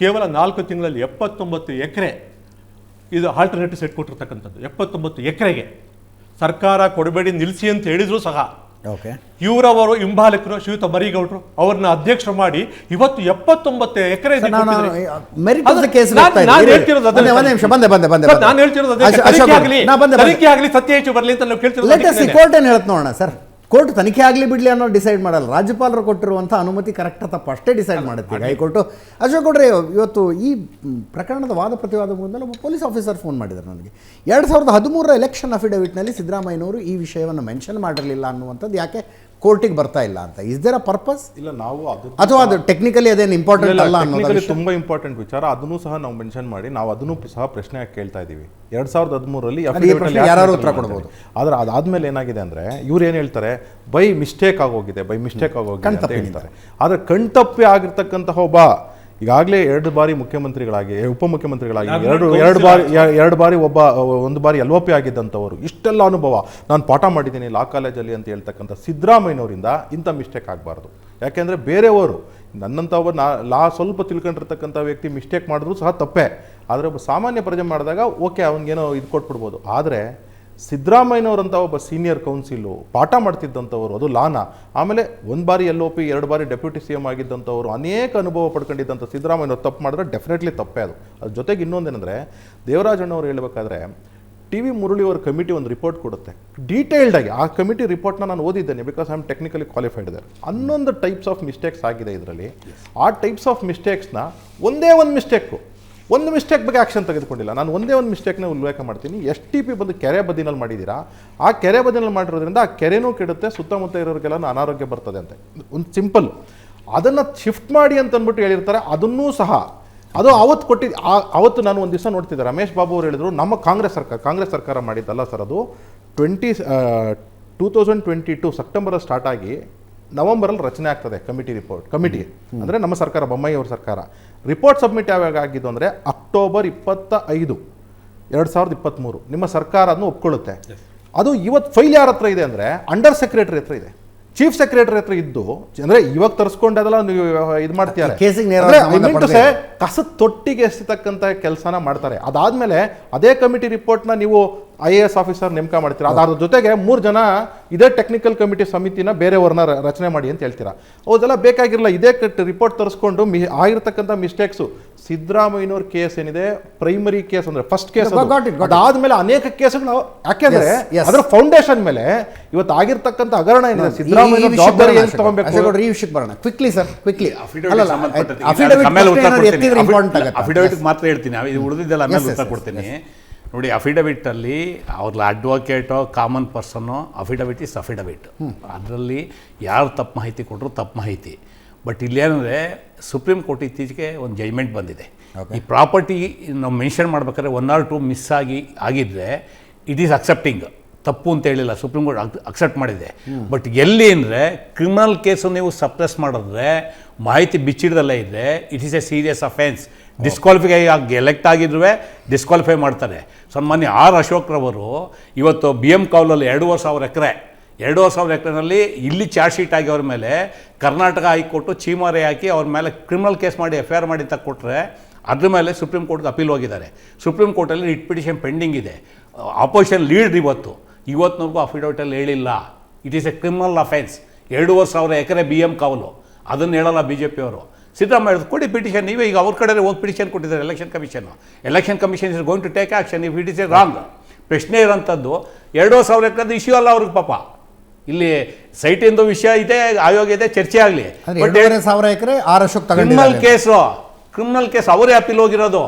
ಕೇವಲ ನಾಲ್ಕು ತಿಂಗಳಲ್ಲಿ ಎಪ್ಪತ್ತೊಂಬತ್ತು ಎಕರೆ ಇದು ಆಲ್ಟರ್ನೇಟಿವ್ ಸೆಟ್ ಕೊಟ್ಟಿರ್ತಕ್ಕಂಥದ್ದು. ಎಪ್ಪತ್ತೊಂಬತ್ತು ಎಕರೆಗೆ. ಸರ್ಕಾರ ಕೊಡಬೇಡಿ ನಿಲ್ಲಿಸಿ ಅಂತ ಹೇಳಿದ್ರು ಸಹ. ಓಕೆ ಇವರವರು ಹಿಂಬಾಲಕರು ಶ್ರೀಯುತ ಮರಿಗೌಡರು ಅವ್ರನ್ನ ಅಧ್ಯಕ್ಷರು ಮಾಡಿ ಇವತ್ತು ಎಪ್ಪತ್ತೊಂಬತ್ತು ಎಕರೆ ನಾನು ಹೇಳ್ತಿರೋದು ಸತ್ಯ ಹೆಚ್ಚು ಬರಲಿ ಅಂತ ನಾವು ಕೇಳ್ತಿರೋದು ಸರ್? ಕೋರ್ಟ್ ತನಿಖೆ ಆಗಲಿ ಬಿಡಲಿ ಅನ್ನೋ ಡಿಸೈಡ್ ಮಾಡಲ್ಲ. ರಾಜ್ಯಪಾಲರು ಕೊಟ್ಟಿರುವಂಥ ಅನುಮತಿ ಕರೆಕ್ಟ್ ತಪ್ಪು ಅಷ್ಟೇ ಡಿಸೈಡ್ ಮಾಡುತ್ತೆ. ಹೈಕೋರ್ಟು ಅಶೋಕ್ ಗೌಡ್ರೆ ಇವತ್ತು ಈ ಪ್ರಕರಣದ ವಾದ ಪ್ರತಿವಾದ ಮುಂದೆ ಒಬ್ಬ ಪೊಲೀಸ್ ಆಫೀಸರ್ ಫೋನ್ ಮಾಡಿದ್ದಾರೆ ನನಗೆ. ಎರಡು ಸಾವಿರದ ಹದಿಮೂರರ ಎಲೆಕ್ಷನ್ ಅಫಿಡವಿಟ್ನಲ್ಲಿ ಸಿದ್ದರಾಮಯ್ಯನವರು ಈ ವಿಷಯವನ್ನು ಮೆನ್ಷನ್ ಮಾಡಿರಲಿಲ್ಲ ಅನ್ನುವಂಥದ್ದು ಯಾಕೆ ಕೋರ್ಟಿಗೆ ಬರ್ತಾ ಇಲ್ಲ ಅಂತ. ಇಸ್ ದೇರ್ ಅ ಪರ್ಪಸ್ ಇಲ್ಲ ನಾವು ಅದು ಅಥವಾ ಅದು ಟೆಕ್ನಿಕಲಿ ಅದೇನು ಇಂಪಾರ್ಟೆಂಟ್ ಅಲ್ಲ ಅನ್ನೋದು ತುಂಬಾ ಇಂಪಾರ್ಟೆಂಟ್ ವಿಚಾರ. ಅದನ್ನು ಸಹ ನಾವು ಮೆನ್ಷನ್ ಮಾಡಿ ನಾವು ಅದನ್ನು ಸಹ ಪ್ರಶ್ನೆ ಹಾಕಿ ಕೇಳ್ತಾ ಇದ್ದೀವಿ? ಎರಡ್ ಸಾವಿರದ ಹದಿಮೂರರಲ್ಲಿ ಯಾರು ಉತ್ತರ ಕೊಡ್ಬೋದು. ಆದ್ರೆ ಅದಾದ್ಮೇಲೆ ಏನಾಗಿದೆ ಅಂದ್ರೆ ಇವ್ರು ಏನು ಹೇಳ್ತಾರೆ? ಬೈ ಮಿಸ್ಟೇಕ್ ಆಗೋಗಿದೆ ಬೈ ಮಿಸ್ಟೇಕ್ ಆಗೋಗಿದೆ ಅಂತ. ಹೇಳ್ತಾರೆ. ಆದ್ರೆ ಕಣ್ತಪ್ಪಿ ಆಗಿರ್ತಕ್ಕಂತಹ ಒಬ್ಬ ಈಗಾಗಲೇ ಎರಡು ಬಾರಿ ಮುಖ್ಯಮಂತ್ರಿಗಳಾಗಿ ಉಪಮುಖ್ಯಮಂತ್ರಿಗಳಾಗಿ ಎರಡು ಎರಡು ಬಾರಿ ಎರಡು ಬಾರಿ ಒಬ್ಬ ಒಂದು ಬಾರಿ ಎಲ್ ಒ ಪಿ ಆಗಿದ್ದಂಥವರು ಇಷ್ಟೆಲ್ಲ ಅನುಭವ ನಾನು ಪಾಠ ಮಾಡಿದ್ದೀನಿ ಲಾ ಕಾಲೇಜಲ್ಲಿ ಅಂತ ಹೇಳ್ತಕ್ಕಂಥ ಸಿದ್ದರಾಮಯ್ಯನವರಿಂದ ಇಂಥ ಮಿಸ್ಟೇಕ್ ಆಗಬಾರ್ದು. ಯಾಕೆಂದರೆ ಬೇರೆಯವರು ನನ್ನಂಥವ ನಾ ಲಾ ಸ್ವಲ್ಪ ತಿಳ್ಕೊಂಡಿರ್ತಕ್ಕಂಥ ವ್ಯಕ್ತಿ ಮಿಸ್ಟೇಕ್ ಮಾಡಿದ್ರು ಸಹ ತಪ್ಪೇ. ಆದರೆ ಒಬ್ಬ ಸಾಮಾನ್ಯ ಪ್ರಜೆ ಮಾಡಿದಾಗ ಓಕೆ ಅವನಿಗೇನೋ ಇದು ಕೊಟ್ಬಿಡ್ಬೋದು. ಆದರೆ ಸಿದ್ದರಾಮಯ್ಯನವರಂಥ ಒಬ್ಬ ಸೀನಿಯರ್ ಕೌನ್ಸಿಲು ಪಾಠ ಮಾಡ್ತಿದ್ದಂಥವ್ರು ಅದು ಲಾನ. ಆಮೇಲೆ ಒಂದು ಬಾರಿ ಎಲ್ ಒ ಪಿ ಎರಡು ಬಾರಿ ಡೆಪ್ಯೂಟಿ ಸಿ ಎಂ ಆಗಿದ್ದಂಥವ್ರು ಅನೇಕ ಅನುಭವ ಪಡ್ಕೊಂಡಿದ್ದಂಥ ಸಿದ್ದರಾಮಯ್ಯನವ್ರು ತಪ್ಪು ಮಾಡಿದ್ರೆ ಡೆಫಿನೆಟ್ಲಿ ತಪ್ಪೇ ಅದು. ಅದ್ರ ಜೊತೆಗೆ ಇನ್ನೊಂದೇನೆಂದರೆ ದೇವರಾಜಣ್ಣವ್ರು ಹೇಳಬೇಕಾದ್ರೆ ಟಿ ವಿ ಮುರಳಿ ಅವ್ರ ಕಮಿಟಿ ಒಂದು ರಿಪೋರ್ಟ್ ಕೊಡುತ್ತೆ. ಡೀಟೇಲ್ಡಾಗಿ ಆ ಕಮಿಟಿ ರಿಪೋರ್ಟ್ನ ನಾನು ಓದಿದ್ದೇನೆ because I am technically qualified ಇದೆ ಹನ್ನೊಂದು ಟೈಪ್ಸ್ ಆಫ್ ಮಿಸ್ಟೇಕ್ಸ್ ಆಗಿದೆ ಇದರಲ್ಲಿ. ಆ ಟೈಪ್ಸ್ ಆಫ್ ಮಿಸ್ಟೇಕ್ಸ್ನ ಒಂದೇ ಒಂದು ಮಿಸ್ಟೇಕು ಒಂದು ಮಿಸ್ಟೇಕ್ ಬಗ್ಗೆ ಆಕ್ಷನ್ ತೆಗೆದುಕೊಂಡಿಲ್ಲ. ನಾನು ಒಂದೇ ಒಂದು ಮಿಸ್ಟೇಕ್ನ ಉಲ್ಲೇಖ ಮಾಡ್ತೀನಿ. ಎಸ್ ಟಿ ಪಿ ಬಂದು ಕೆರೆ ಬದಿನಲ್ಲಿ ಮಾಡಿದ್ದೀರಾ? ಆ ಕೆರೆ ಬದಿನಲ್ಲಿ ಮಾಡಿರೋದ್ರಿಂದ ಆ ಕೆರೆನೂ ಕೆಡುತ್ತೆ, ಸುತ್ತಮುತ್ತ ಇರೋರಿಗೆಲ್ಲ ಅನಾರೋಗ್ಯ ಬರ್ತದೆ ಅಂತೆ. ಒಂದು ಸಿಂಪಲ್ ಅದನ್ನು ಶಿಫ್ಟ್ ಮಾಡಿ ಅಂತ ಅಂದ್ಬಿಟ್ಟು ಹೇಳಿರ್ತಾರೆ. ಅದನ್ನೂ ಸಹ. ಅದು ಅವತ್ತು ಕೊಟ್ಟಿದ್ದು ಅವತ್ತು ನಾನು ಒಂದು ದಿವಸ ನೋಡ್ತಿದ್ದೆ. ರಮೇಶ್ ಬಾಬು ಅವರು ಹೇಳಿದರು, ನಮ್ಮ ಕಾಂಗ್ರೆಸ್ ಸರ್ಕಾರ ಕಾಂಗ್ರೆಸ್ ಸರ್ಕಾರ ಮಾಡಿದ್ದಲ್ಲ ಸರ್ ಅದು twenty two thousand twenty two September start ಆಗಿ ನವೆಂಬರಲ್ಲಿ ರಚನೆ ಆಗ್ತದೆ ಕಮಿಟಿ ರಿಪೋರ್ಟ್ ಕಮಿಟಿ. ಅಂದರೆ ನಮ್ಮ ಸರ್ಕಾರ ಬೊಮ್ಮಾಯಿ ಅವ್ರ ಸರ್ಕಾರ. ರಿಪೋರ್ಟ್ ಸಬ್ಮಿಟ್ ಯಾವಾಗ ಆಗಿದ್ದು ಅಂದರೆ ಅಕ್ಟೋಬರ್ ಇಪ್ಪತ್ತ ಐದು ಎರಡು ಸಾವಿರದ ಇಪ್ಪತ್ತ್ಮೂರು ನಿಮ್ಮ ಸರ್ಕಾರ ಅದನ್ನು ಒಪ್ಕೊಳ್ಳುತ್ತೆ. ಅದು ಇವತ್ತು ಫೈಲ್ ಯಾರ ಹತ್ರ ಇದೆ ಅಂದರೆ ಅಂಡರ್ ಸೆಕ್ರೆಟರಿ ಹತ್ರ ಇದೆ. ಚೀಫ್ ಸೆಕ್ರೆಟರಿ ಹತ್ರ ಇದ್ದು ಅಂದ್ರೆ ಇವಾಗ ತರಿಸ್ಕೊಂಡಲ್ಲ ನೀವು ಇದು ಮಾಡ್ತೀರಾ. ಕಸದ ತೊಟ್ಟಿಗೆ ಎಸ್ತಕ್ಕಂಥ ಕೆಲಸನ ಮಾಡ್ತಾರೆ. ಅದಾದ್ಮೇಲೆ ಅದೇ ಕಮಿಟಿ ರಿಪೋರ್ಟ್ನ ನೀವು ಐ ಎ ಎಸ್ ಆಫೀಸರ್ ನೇಮಕ ಮಾಡ್ತೀರಾ? ಅದ್ರ ಜೊತೆಗೆ ಮೂರು ಜನ ಇದೇ ಟೆಕ್ನಿಕಲ್ ಕಮಿಟಿ ಸಮಿತಿನ ಬೇರೆಯವ್ರನ್ನ ವರ್ನರ್ ರಚನೆ ಮಾಡಿ ಅಂತ ಹೇಳ್ತೀರಾ. ಹೌದೆಲ್ಲ ಬೇಕಾಗಿರಲ್ಲ ಇದೇ ರಿಪೋರ್ಟ್ ತರಿಸ್ಕೊಂಡು ಮಿ ಆಗಿರ್ತಕ್ಕಂಥ ಮಿಸ್ಟೇಕ್ಸು ಸಿದ್ದರಾಮಯ್ಯನವ್ರ ಕೇಸ್ ಏನಿದೆ? ಪ್ರೈಮರಿ ಕೇಸ್ ಅಂದ್ರೆ ಫಸ್ಟ್ ಕೇಸ್. ಅದಾದ್ಮೇಲೆ ಅನೇಕ ಕೇಸ್ಗಳು ಯಾಕೆಂದ್ರೆ. ಅದರ ಫೌಂಡೇಶನ್ ಮೇಲೆ ಇವತ್ತು ಆಗಿರ್ತಕ್ಕಂಥ ಹಗರಣ ಏನಿದೆ? ಸಿದ್ದರಾಮಯ್ಯ ಜವಾಬ್ದಾರಿ ಏನು ತಗೊಬೇಕು? ಈ ವಿಷಯಕ್ಕೆ ಬರೋಣ. ಕ್ವಿಕ್ಲಿ ಸರ್ ಕ್ವಿಕ್ಲಿ ಅಫಿಡವಿಟ್ ಸಂಬಂಧಪಟ್ಟಂತೆ ಅಫಿಡವಿಟ್ ಆಮೇಲೆ ಉತ್ತರ ಕೊಡ್ತೀನಿ. ಎತ್ತಿದ್ರೆ ಇಂಪಾರ್ಟೆಂಟ್ ಆಗುತ್ತೆ. ಅಫಿಡವಿಟ್ ಮಾತ್ರ ಹೇಳ್ತೀನಿ. ಇದು ಉಳಿದಿದ್ದೆಲ್ಲ ಆಮೇಲೆ ಉತ್ತರ ಕೊಡ್ತೀನಿ. ನೋಡಿ ಅಫಿಡವಿಟ್ಟಲ್ಲಿ ಅವ್ರ ಅಡ್ವೊಕೇಟೋ common person affidavit is affidavit ಅದರಲ್ಲಿ ಯಾರು ತಪ್ಪು ಮಾಹಿತಿ ಕೊಟ್ಟರು ತಪ್ಪು ಮಾಹಿತಿ. ಬಟ್ ಇಲ್ಲೇನಂದರೆ ಸುಪ್ರೀಂ ಕೋರ್ಟ್ ಇತ್ತೀಚೆಗೆ ಒಂದು ಜಜ್ಮೆಂಟ್ ಬಂದಿದೆ. ಈ ಪ್ರಾಪರ್ಟಿ ನಾವು ಮೆನ್ಷನ್ ಮಾಡ್ಬೇಕಾದ್ರೆ ಒನ್ ಆರ್ ಟು ಮಿಸ್ ಆಗಿ ಆಗಿದ್ದರೆ ಇಟ್ ಈಸ್ ಅಕ್ಸೆಪ್ಟಿಂಗ್ ತಪ್ಪು ಅಂತ ಹೇಳಿಲ್ಲ ಸುಪ್ರೀಂ ಕೋರ್ಟ್ ಅಕ್ಸೆಪ್ಟ್ ಮಾಡಿದೆ. ಬಟ್ ಎಲ್ಲಿ ಅಂದರೆ ಕ್ರಿಮಿನಲ್ ಕೇಸು ನೀವು ಸಪ್ರೆಸ್ ಮಾಡಿದ್ರೆ ಮಾಹಿತಿ ಬಿಚ್ಚಿಡ್ದಲ್ಲೇ ಇದ್ದರೆ it is a serious offence disqualify ಆಗಿ ಎಲೆಕ್ಟ್ ಆಗಿದ್ರೂ ಡಿಸ್ಕ್ವಾಲಿಫೈ ಮಾಡ್ತಾರೆ. ಸನ್ಮಾನ್ಯ ಆರ್ ಅಶೋಕ್ರವರು ಇವತ್ತು ಬಿ ಎಂ ಕೌಲಲ್ಲಿ ಎರಡೂವರೆ ಸಾವಿರ ಎಕರೆ ಎರಡೂವರೆ ಸಾವಿರ ಎಕರೆನಲ್ಲಿ ಇಲ್ಲಿ ಚಾರ್ಜ್ ಶೀಟ್ ಆಗಿ ಅವ್ರ ಮೇಲೆ ಕರ್ನಾಟಕ ಹೈಕೋರ್ಟು ಚೀಮಾರಿ ಹಾಕಿ ಅವ್ರ ಮೇಲೆ ಕ್ರಿಮಿನಲ್ ಕೇಸ್ ಮಾಡಿ ಎಫ್ ಐ ಆರ್ ಮಾಡಿ ಅಂತ ಕೊಟ್ಟರೆ ಅದ್ರ ಮೇಲೆ ಸುಪ್ರೀಂ ಕೋರ್ಟ್ಗೆ ಅಪೀಲ್ ಹೋಗಿದ್ದಾರೆ. ಸುಪ್ರೀಂ ಕೋರ್ಟಲ್ಲಿ ರಿಟ್ ಪಿಟಿಷನ್ ಪೆಂಡಿಂಗ್ ಇದೆ. ಆಪೋಸಿಷನ್ ಲೀಡ್ ಇವತ್ತು. ಇವತ್ತಿನವರೆಗೂ ಅಫಿಡವಿಟಲ್ಲಿ ಹೇಳಿಲ್ಲ. It is a criminal offence ಎರಡೂವರೆ ಸಾವಿರ ಎಕರೆ ಬಿ ಎಂ ಕಾವಲು. ಅದನ್ನು ಹೇಳಲ್ಲ ಬಿ ಜೆ ಪಿಯವರು ಸಿದ್ದರಾಮಯ್ಯ ಕೊಡಿ ಪಿಟಿಷನ್, ನೀವೇ ಈಗ ಅವ್ರ ಕಡೆ ಹೋಗಿ ಪಿಟಿಷನ್ ಕೊಟ್ಟಿದ್ದಾರೆ election commission election commission is going to take action if it is a wrong ಪ್ರಶ್ನೆ ಇರೋಂಥದ್ದು ಎರಡೂವರೆ ಸಾವಿರ ಎಕರೆದು ಇಶ್ಯೂ ಅಲ್ಲ ಅವ್ರಿಗೆ ಪಾಪ. ಇಲ್ಲಿ ಸೈಟ್ ಎಂದು ವಿಷಯ ಇದೆ ಆಯೋಗ ಇದೆ ಚರ್ಚೆ ಆಗಲಿ. ಸಾವಿರ acre R Ashok criminal case criminal case ಅವರೇ ಅಪೀಲ್ ಹೋಗಿರೋದು.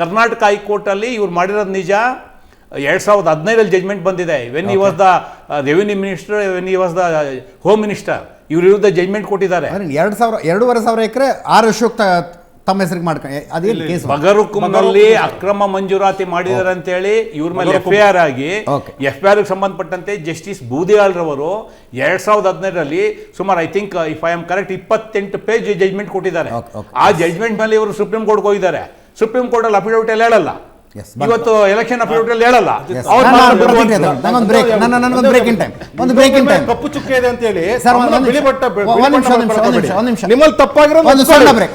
ಕರ್ನಾಟಕ ಹೈಕೋರ್ಟಲ್ಲಿ ಇವ್ರು ಮಾಡಿರೋದು ನಿಜ. ಎರಡು ಸಾವಿರದ ಹದಿನೈದಲ್ಲಿ ಜಜ್ಮೆಂಟ್ ಬಂದಿದೆ. When he was the revenue minister when he was the home minister ಇವ್ರ ವಿರುದ್ಧ ಜಜ್ಮೆಂಟ್ ಕೊಟ್ಟಿದ್ದಾರೆ. ಎರಡು ಸಾವಿರ ಎರಡೂವರೆ ಸಾವಿರ ಎಕರೆ ಆರ್ ಅಶೋಕ್ ತಮ್ಮ ಹೆಸರಿಗೆ ಮಾಡ್ಕೊಂಡು ಅದೇನು ಕೇಸ್ ಬಗರುಕುಂನಲ್ಲಿ ಅಕ್ರಮ ಮಂಜೂರಾತಿ ಅಂತ ಹೇಳಿ ಇವ್ರ ಮೇಲೆ ಎಫ್ ಐ ಆರ್ ಆಗಿ. ಎಫ್ ಐ ಸಂಬಂಧಪಟ್ಟಂತೆ ಜಸ್ಟಿಸ್ ಬೂದಿಯಾಲ್ ರವರು ಎರಡ್ ಸಾವಿರದ ಹದಿನೈದರಲ್ಲಿ ಸುಮಾರು I think if I am correct ಇಪ್ಪತ್ತೆಂಟು ಪೇಜ್ ಜಜ್ಮೆಂಟ್ ಕೊಟ್ಟಿದ್ದಾರೆ. ಆ ಜಜ್ಮೆಂಟ್ ಮೇಲೆ ಇವರು ಸುಪ್ರೀಂ ಕೋರ್ಟ್ ಹೋಗಿದ್ದಾರೆ. ಸುಪ್ರೀಂ ಕೋರ್ಟ್ ಅಲ್ಲಿ ಅಫಿಡವಿಟ್ ಅಲ್ಲಿ ಹೇಳಲ್ಲ. ಇವತ್ತು ಎಲೆಕ್ಷನ್ ಅಫಿಡವಿಟ್ ಅಲ್ಲಿ ಹೇಳಲ್ಲ. ಒಂದು ಬ್ರೇಕ್ ಇನ್ ಟೈಮ್ ಕಪ್ಪು ಚುಕ್ಕೆ ಇದೆ ಅಂತ ಹೇಳಿ ಸರ್, ಒಂದು ನಿಮಿಷ, ಒಂದು ನಿಮಿಷ. ನಿಮ್ಮಲ್ಲಿ ತಪ್ಪಾಗಿರೋ ಒಂದು ಸಣ್ಣ ಬ್ರೇಕ್